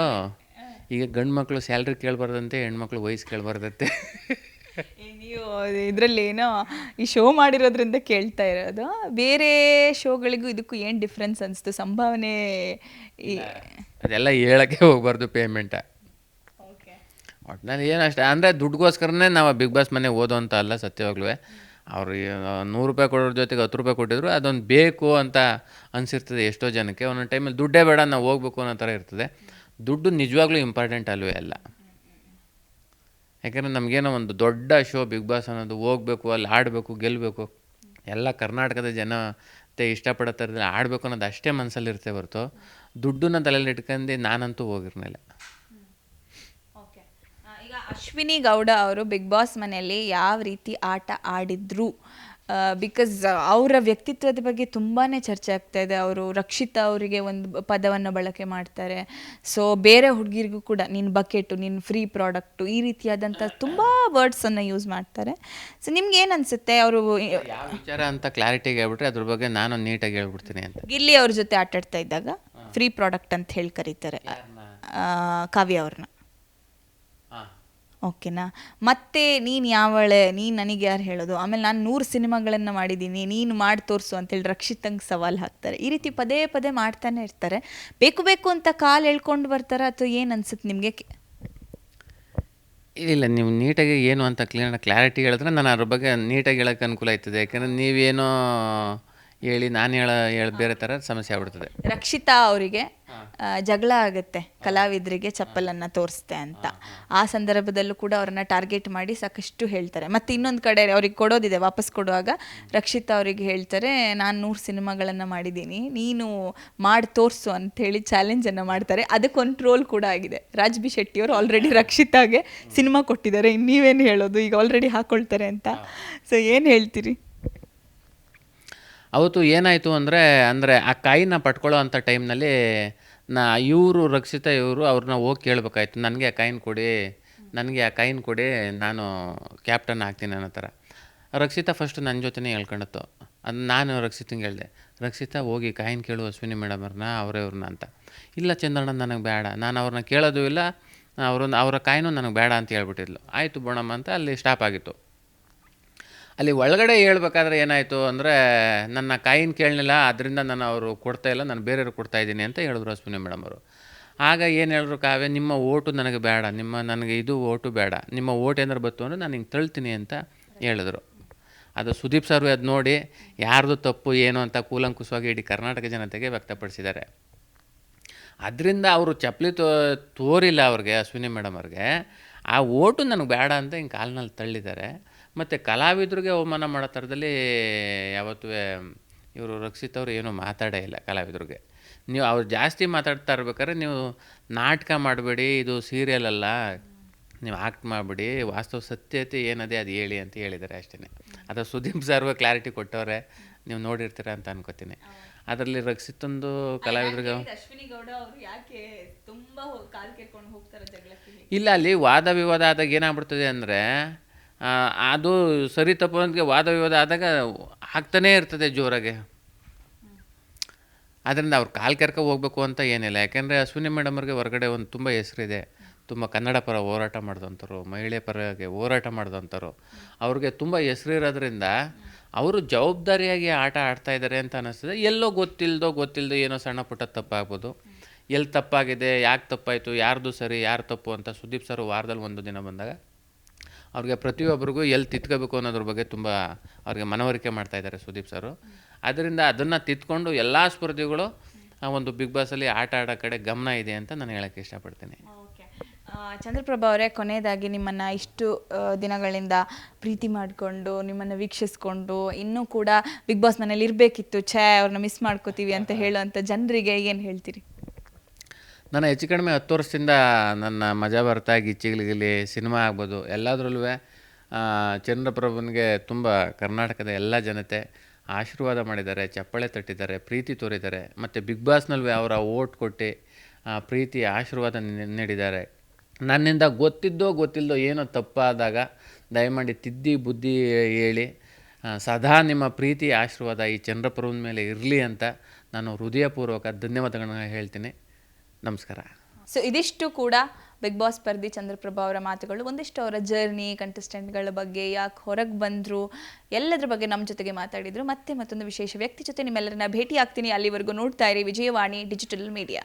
ಈಗ ಗಂಡು ಮಕ್ಕಳು ಸ್ಯಾಲ್ರಿ ಕೇಳಬಾರ್ದಂತೆ ಹೆಣ್ಮಕ್ಳು ವಯಸ್ಸು ಕೇಳಬಾರ್ದಂತೆ. ನೀವು ಇದರಲ್ಲಿ ಏನೋ ಈ ಶೋ ಮಾಡಿರೋದ್ರಿಂದ ಕೇಳ್ತಾ ಇರೋದು. ಬೇರೆ ಶೋಗಳಿಗೂ ಇದಕ್ಕೂ ಏನು ಡಿಫ್ರೆನ್ಸ್ ಅನಿಸ್ತು? ಸಂಭಾವನೆ ಅದೆಲ್ಲ ಹೇಳೋಕ್ಕೆ ಹೋಗ್ಬಾರ್ದು ಪೇಮೆಂಟ ಒಟ್ನಲ್ಲಿ ಏನು ಅಷ್ಟೇ ಅಂದರೆ ದುಡ್ಡುಗೋಸ್ಕರನೇ ನಾವು ಬಿಗ್ ಬಾಸ್ ಮನೆ ಓದೋ ಅಂತ ಅಲ್ಲ ಸತ್ಯವಾಗ್ಲೂ ಅವ್ರಿಗೆ ನೂರು ರೂಪಾಯಿ ಕೊಡೋರ ಜೊತೆಗೆ ಹತ್ತು ರೂಪಾಯಿ ಕೊಟ್ಟಿದ್ರು, ಅದೊಂದು ಬೇಕು ಅಂತ ಅನಿಸಿರ್ತದೆ ಎಷ್ಟೋ ಜನಕ್ಕೆ. ಒಂದೊಂದು ಟೈಮಲ್ಲಿ ದುಡ್ಡೇ ಬೇಡ, ನಾವು ಹೋಗ್ಬೇಕು ಅನ್ನೋ ಥರ ಇರ್ತದೆ. ದುಡ್ಡು ನಿಜವಾಗ್ಲೂ ಇಂಪಾರ್ಟೆಂಟ್ ಅಲ್ವೇ ಅಲ್ಲ. ಯಾಕೆಂದರೆ ನಮಗೇನೋ ಒಂದು ದೊಡ್ಡ ಶೋ ಬಿಗ್ ಬಾಸ್ ಅನ್ನೋದು, ಹೋಗ್ಬೇಕು, ಅಲ್ಲಿ ಆಡಬೇಕು ಗೆಲ್ಲಬೇಕು ಎಲ್ಲ ಕರ್ನಾಟಕದ ಜನತೆ ಇಷ್ಟಪಡೋ ಥರದಲ್ಲಿ ಆಡಬೇಕು ಅನ್ನೋದು ಅಷ್ಟೇ ಮನಸ್ಸಲ್ಲಿ ಇರುತ್ತೆ ಹೊರತು. ದುಡ್ಡನ್ನ ತಲೆಯಲ್ಲಿ ಇಟ್ಕೊಂಡು ನಾನಂತೂ ಹೋಗಿರ್ಲಿಲ್ಲ. ಈಗ ಅಶ್ವಿನಿ ಗೌಡ ಅವರು ಬಿಗ್ ಬಾಸ್ ಮನೆಯಲ್ಲಿ ಯಾವ ರೀತಿ ಆಟ ಆಡಿದ್ರು? ಬಿಕಾಸ್ ಅವರ ವ್ಯಕ್ತಿತ್ವದ ಬಗ್ಗೆ ತುಂಬಾ ಚರ್ಚೆ ಆಗ್ತಾ ಇದೆ. ಅವರು ರಕ್ಷಿತ ಅವರಿಗೆ ಒಂದು ಪದವನ್ನು ಬಳಕೆ ಮಾಡ್ತಾರೆ. ಸೊ ಬೇರೆ ಹುಡುಗಿರಿಗೂ ಕೂಡ ನಿನ್ನ ಬಕೆಟು ನಿನ್ನ ಫ್ರೀ ಪ್ರಾಡಕ್ಟು ಈ ರೀತಿಯಾದಂಥ ತುಂಬ ವರ್ಡ್ಸನ್ನು ಯೂಸ್ ಮಾಡ್ತಾರೆ. ಸೊ ನಿಮ್ಗೆ ಏನು ಅನಿಸುತ್ತೆ? ಅವರು ವಿಚಾರ ಅಂತ ಕ್ಲಾರಿಟಿಗೆ ಹೇಳ್ಬಿಟ್ರೆ ಅದ್ರ ಬಗ್ಗೆ ನಾನು ನೀಟಾಗಿ ಹೇಳ್ಬಿಡ್ತೀನಿ ಅಂತ. ಗಿಲ್ಲಿ ಅವ್ರ ಜೊತೆ ಆಟಾಡ್ತಾ ಇದ್ದಾಗ ಫ್ರೀ ಪ್ರಾಡಕ್ಟ್ ಅಂತ ಹೇಳಿ ಕರೀತಾರೆ. ಕಾವ್ಯ ಅವ್ರನ್ನ. ಓಕೆನಾ? ಮತ್ತೆ ನೀನು ಯಾವಳೆ? ನೀನು ನನಗೆ ಯಾರು ಹೇಳೋದು? ಆಮೇಲೆ ನಾನು ನೂರು ಸಿನಿಮಾಗಳನ್ನು ಮಾಡಿದ್ದೀನಿ ನೀನು ಮಾಡಿ ತೋರಿಸು ಅಂತೇಳಿ ರಕ್ಷಿತಂಗೆ ಸವಾಲು ಹಾಕ್ತಾರೆ. ಈ ರೀತಿ ಪದೇ ಪದೇ ಮಾಡ್ತಾನೆ ಇರ್ತಾರೆ. ಬೇಕು ಬೇಕು ಅಂತ ಕಾಲು ಎಳ್ಕೊಂಡು ಬರ್ತಾರೆ ಅಥವಾ ಏನು ಅನ್ಸುತ್ತೆ ನಿಮಗೆ? ಇಲ್ಲ ನೀವು ನೀಟಾಗಿ ಏನು ಅಂತ ಕ್ಲೀನ್ ಕ್ಲಾರಿಟಿ ಹೇಳಿದ್ರೆ ನಾನು ಅದ್ರ ಬಗ್ಗೆ ನೀಟಾಗಿ ಹೇಳೋಕ್ಕೆ ಅನುಕೂಲ ಆಯ್ತದೆ. ಯಾಕಂದರೆ ನೀವೇನೋ ಹೇಳಿ ನಾನು ಹೇಳ ಹೇಳ ಬೇರೆ ಥರ ಸಮಸ್ಯೆ ಆಗ್ಬಿಡ್ತದೆ. ರಕ್ಷಿತಾ ಅವರಿಗೆ ಜಗಳ ಆಗುತ್ತೆ ಕಲಾವಿದರಿಗೆ ಚಪ್ಪಲನ್ನು ತೋರಿಸ್ತೆ ಅಂತ. ಆ ಸಂದರ್ಭದಲ್ಲೂ ಕೂಡ ಅವ್ರನ್ನ ಟಾರ್ಗೆಟ್ ಮಾಡಿ ಸಾಕಷ್ಟು ಹೇಳ್ತಾರೆ. ಮತ್ತು ಇನ್ನೊಂದು ಕಡೆ ಅವ್ರಿಗೆ ಕೊಡೋದಿದೆ ವಾಪಸ್ ಕೊಡುವಾಗ ರಕ್ಷಿತಾ ಅವರಿಗೆ ಹೇಳ್ತಾರೆ ನಾನು ನೂರು ಸಿನಿಮಾಗಳನ್ನು ಮಾಡಿದ್ದೀನಿ ನೀನು ಮಾಡಿ ತೋರಿಸು ಅಂಥೇಳಿ ಚಾಲೆಂಜನ್ನು ಮಾಡ್ತಾರೆ. ಅದಕ್ಕೆ ಒಂದು ಟ್ರೋಲ್ ಕೂಡ ಆಗಿದೆ. ರಾಜ್ ಬಿ ಶೆಟ್ಟಿಯವರು ಆಲ್ರೆಡಿ ರಕ್ಷಿತಾಗೆ ಸಿನಿಮಾ ಕೊಟ್ಟಿದ್ದಾರೆ ನೀವೇನು ಹೇಳೋದು? ಈಗ ಆಲ್ರೆಡಿ ಹಾಕ್ಕೊಳ್ತಾರೆ ಅಂತ. ಸೊ ಏನು ಹೇಳ್ತೀರಿ? ಅವತ್ತು ಏನಾಯಿತು ಅಂದರೆ ಅಂದರೆ ಆ ಕಾಯಿನ ಪಟ್ಕೊಳ್ಳೋ ಅಂಥ ಟೈಮ್ನಲ್ಲಿ ನಾ ಇವರು ರಕ್ಷಿತ ಇವರು ಅವ್ರನ್ನ ಹೋಗಿ ಕೇಳಬೇಕಾಯ್ತು. ನನಗೆ ಆ ಕಾಯಿನ್ ಕೊಡಿ, ನನಗೆ ಆ ಕಾಯಿನ್ ಕೊಡಿ, ನಾನು ಕ್ಯಾಪ್ಟನ್ ಆಗ್ತೀನಿ ಅನ್ನೋ ಥರ. ರಕ್ಷಿತಾ ಫಸ್ಟ್ ನನ್ನ ಜೊತೆನೇ ಹೇಳ್ಕೊಂಡತ್ತು. ಅದು ನಾನು ರಕ್ಷಿತಂಗೆ ಹೇಳಿದೆ, ರಕ್ಷಿತಾ, ಹೋಗಿ ಕಾಯಿನ್ ಕೇಳು ಅಶ್ವಿನಿ ಮೇಡಮ್ ಅವರೇ ಇವ್ರನ್ನ ಅಂತ. ಇಲ್ಲ ಚಂದ್ರಣ್ಣ, ನನಗೆ ಬೇಡ ನಾನು ಅವ್ರನ್ನ ಕೇಳೋದು ಇಲ್ಲ, ಅವ್ರನ್ನ, ಅವರ ಕಾಯಿನೂ ನನಗೆ ಬೇಡ ಅಂತ ಹೇಳ್ಬಿಟ್ಟಿದ್ಲು. ಆಯಿತು ಬೋಣಮ್ಮ ಅಂತ ಅಲ್ಲಿ ಸ್ಟಾಪ್ ಆಗಿತ್ತು. ಅಲ್ಲಿ ಒಳಗಡೆ ಹೇಳ್ಬೇಕಾದ್ರೆ ಏನಾಯಿತು ಅಂದರೆ, ನನ್ನ ಕಾಯಿನ ಕೇಳಲಿಲ್ಲ ಅದರಿಂದ ನಾನು ಅವರು ಕೊಡ್ತಾ ಇಲ್ಲ, ನಾನು ಬೇರೆಯವ್ರು ಕೊಡ್ತಾ ಇದ್ದೀನಿ ಅಂತ ಹೇಳಿದ್ರು ಅಶ್ವಿನಿ ಮೇಡಮ್ ಅವರು. ಆಗ ಏನು ಹೇಳಿದ್ರು, ಕಾವ್ಯ, ನಿಮ್ಮ ಓಟು ನನಗೆ ಬೇಡ, ನಿಮ್ಮ ನನಗೆ ಇದು ಓಟು ಬೇಡ, ನಿಮ್ಮ ಓಟ್ ಏನಾರು ಬತ್ತು ಅಂದರೆ ನಾನು ಹಿಂಗೆ ತಳ್ತೀನಿ ಅಂತ ಹೇಳಿದ್ರು. ಅದು ಸುದೀಪ್ ಸರ್ ಅದು ನೋಡಿ ಯಾರ್ದು ತಪ್ಪು, ಏನು ಅಂತ ಕೂಲಂಕುಷವಾಗಿ ಇಡೀ ಕರ್ನಾಟಕ ಜನತೆಗೆ ವ್ಯಕ್ತಪಡಿಸಿದ್ದಾರೆ. ಅದರಿಂದ ಅವರು ಚಪ್ಪಲಿ ತೋ, ತೋರಿಲ್ಲ ಅವ್ರಿಗೆ, ಅಶ್ವಿನಿ ಮೇಡಮ್ ಅವ್ರಿಗೆ, ಆ ಓಟು ನನಗೆ ಬೇಡ ಅಂತ ಹಿಂಗೆ ಕಾಲ್ನಲ್ಲಿ ತಳ್ಳಿದ್ದಾರೆ. ಮತ್ತು ಕಲಾವಿದ್ರಿಗೆ ಅವಮಾನ ಮಾಡೋ ಥರದಲ್ಲಿ ಯಾವತ್ತೂ ಇವರು ರಕ್ಷಿತ್ ಅವರು ಏನೂ ಮಾತಾಡೇ ಇಲ್ಲ ಕಲಾವಿದ್ರಿಗೆ. ನೀವು ಅವ್ರು ಜಾಸ್ತಿ ಮಾತಾಡ್ತಾ ಇರ್ಬೇಕಾದ್ರೆ ನೀವು ನಾಟಕ ಮಾಡಬೇಡಿ ಇದು ಸೀರಿಯಲ್ ಅಲ್ಲ. ನೀವು ಆಕ್ಟ್ ಮಾಡಿಬಿಡಿ ವಾಸ್ತವ ಸತ್ಯತೆ ಏನದೇ ಅದು ಹೇಳಿ ಅಂತ ಹೇಳಿದ್ದಾರೆ ಅಷ್ಟೇ ಅದು ಸುದೀಪ್ ಸರ್ವ ಕ್ಲಾರಿಟಿ ಕೊಟ್ಟವ್ರೆ ನೀವು ನೋಡಿರ್ತೀರ ಅಂತ ಅನ್ಕೋತೀನಿ. ಅದರಲ್ಲಿ ರಕ್ಷಿತಂದು ಕಲಾವಿದ್ರಿಗೆ ಇಲ್ಲ ಅಲ್ಲಿ ವಾದ ವಿವಾದ ಆದಾಗ ಏನಾಗ್ಬಿಡ್ತದೆ ಅಂದರೆ ಅದು ಸರಿ ತಪ್ಪು ಅಂತ ವಾದ ವಿವಾದ ಆದಾಗ ಆಗ್ತಾನೇ ಇರ್ತದೆ ಜೋರಾಗೆ. ಅದರಿಂದ ಅವ್ರು ಕಾಲು ಕೆರ್ಕ ಹೋಗ್ಬೇಕು ಅಂತ ಏನಿಲ್ಲ. ಯಾಕೆಂದರೆ ಅಶ್ವಿನಿ ಮೇಡಮ್ ಅವ್ರಿಗೆ ಹೊರಗಡೆ ಒಂದು ತುಂಬ ಹೆಸರಿದೆ. ತುಂಬ ಕನ್ನಡ ಪರ ಹೋರಾಟ ಮಾಡಿದಂಥವ್ರು ಮಹಿಳೆ ಪರವಾಗಿ ಹೋರಾಟ ಮಾಡಿದಂಥವ್ರು ಅವ್ರಿಗೆ ತುಂಬ ಹೆಸರಿರೋದ್ರಿಂದ ಅವರು ಜವಾಬ್ದಾರಿಯಾಗಿ ಆಟ ಆಡ್ತಾ ಇದ್ದಾರೆ ಅಂತ ಅನ್ನಿಸ್ತದೆ ಎಲ್ಲೋ ಗೊತ್ತಿಲ್ಲದೋ ಗೊತ್ತಿಲ್ಲದೋ ಏನೋ ಸಣ್ಣ ಪುಟ್ಟ ತಪ್ಪಾಗ್ಬೋದು. ಎಲ್ಲಿ ತಪ್ಪಾಗಿದೆ, ಯಾಕೆ ತಪ್ಪಾಯಿತು, ಯಾರ್ದು ಸರಿ, ಯಾರು ತಪ್ಪು ಅಂತ ಸುದೀಪ್ ಸರ್ ವಾರದಲ್ಲಿ ಒಂದು ದಿನ ಬಂದಾಗ ಅವ್ರಿಗೆ ಪ್ರತಿಯೊಬ್ಬರಿಗೂ ಎಲ್ಲಿ ತಿತ್ಕೋಬೇಕು ಅನ್ನೋದ್ರ ಬಗ್ಗೆ ತುಂಬ ಅವ್ರಿಗೆ ಮನವರಿಕೆ ಮಾಡ್ತಾ ಇದ್ದಾರೆ ಸುದೀಪ್ ಸರು. ಅದರಿಂದ ಅದನ್ನು ತಿತ್ಕೊಂಡು ಎಲ್ಲ ಸ್ಪರ್ಧಿಗಳು ಒಂದು ಬಿಗ್ ಬಾಸಲ್ಲಿ ಆಟ ಆಡೋ ಕಡೆ ಗಮನ ಇದೆ ಅಂತ ನಾನು ಹೇಳೋಕ್ಕೆ ಇಷ್ಟಪಡ್ತೀನಿ. ಚಂದ್ರಪ್ರಭಾ ಅವರೇ, ಕೊನೆಯದಾಗಿ ನಿಮ್ಮನ್ನು ಇಷ್ಟು ದಿನಗಳಿಂದ ಪ್ರೀತಿ ಮಾಡಿಕೊಂಡು, ನಿಮ್ಮನ್ನು ವೀಕ್ಷಿಸ್ಕೊಂಡು, ಇನ್ನೂ ಕೂಡ ಬಿಗ್ ಬಾಸ್ ಮನೇಲಿ ಇರಬೇಕಿತ್ತು, ಛೇ, ಅವ್ರನ್ನ ಮಿಸ್ ಮಾಡ್ಕೋತೀವಿ ಅಂತ ಹೇಳುವಂಥ ಜನರಿಗೆ ಏನು ಹೇಳ್ತೀರಿ? ನಾನು ಹೆಚ್ಚು ಕಡಿಮೆ ಹತ್ತು ವರ್ಷದಿಂದ ನನ್ನ ಮಜಾ ಬರ್ತಾ ಗಿಚ್ಚಿಗಿಲಿ ಸಿನಿಮಾ ಆಗ್ಬೋದು. ಎಲ್ಲದರಲ್ಲೂ ಚಂದ್ರಪ್ರಭುನಿಗೆ ತುಂಬ ಕರ್ನಾಟಕದ ಎಲ್ಲ ಜನತೆ ಆಶೀರ್ವಾದ ಮಾಡಿದ್ದಾರೆ, ಚಪ್ಪಾಳೆ ತಟ್ಟಿದ್ದಾರೆ, ಪ್ರೀತಿ ತೋರಿದ್ದಾರೆ, ಮತ್ತು ಬಿಗ್ ಬಾಸ್ನಲ್ಲಿ ಅವರ ಓಟ್ ಕೊಟ್ಟು ಪ್ರೀತಿ, ಆಶೀರ್ವಾದ ನೀಡಿದ್ದಾರೆ. ನನ್ನಿಂದ ಗೊತ್ತಿದ್ದೋ ಗೊತ್ತಿಲ್ಲದೋ ಏನೋ ತಪ್ಪಾದಾಗ ದಯಮಾಡಿ ತಿದ್ದಿ ಬುದ್ಧಿ ಹೇಳಿ ಸದಾ ನಿಮ್ಮ ಪ್ರೀತಿ, ಆಶೀರ್ವಾದ ಈ ಚಂದ್ರಪ್ರಭುನ ಮೇಲೆ ಇರಲಿ ಅಂತ ನಾನು ಹೃದಯಪೂರ್ವಕ ಧನ್ಯವಾದಗಳನ್ನ ಹೇಳ್ತೀನಿ. ನಮಸ್ಕಾರ. ಸೊ ಇದಿಷ್ಟು ಕೂಡ ಬಿಗ್ ಬಾಸ್ ಸ್ಪರ್ಧಿ ಚಂದ್ರಪ್ರಭಾ ಅವರ ಮಾತುಗಳು. ಒಂದಿಷ್ಟು ಅವರ ಜರ್ನಿ ಕಂಟೆಸ್ಟೆಂಟ್ಗಳ ಬಗ್ಗೆ ಯಾಕೆ ಹೊರಗೆ ಬಂದರು, ಎಲ್ಲದರ ಬಗ್ಗೆ ನಮ್ಮ ಜೊತೆಗೆ ಮಾತಾಡಿದರು. ಮತ್ತೆ ಮತ್ತೊಂದು ವಿಶೇಷ ವ್ಯಕ್ತಿ ಜೊತೆ ನಿಮ್ಮೆಲ್ಲರನ್ನ ಭೇಟಿ ಆಗ್ತೀನಿ ಅಲ್ಲಿವರೆಗೂ ನೋಡ್ತಾ ಇರಿ ವಿಜಯವಾಣಿ ಡಿಜಿಟಲ್ ಮೀಡಿಯಾ.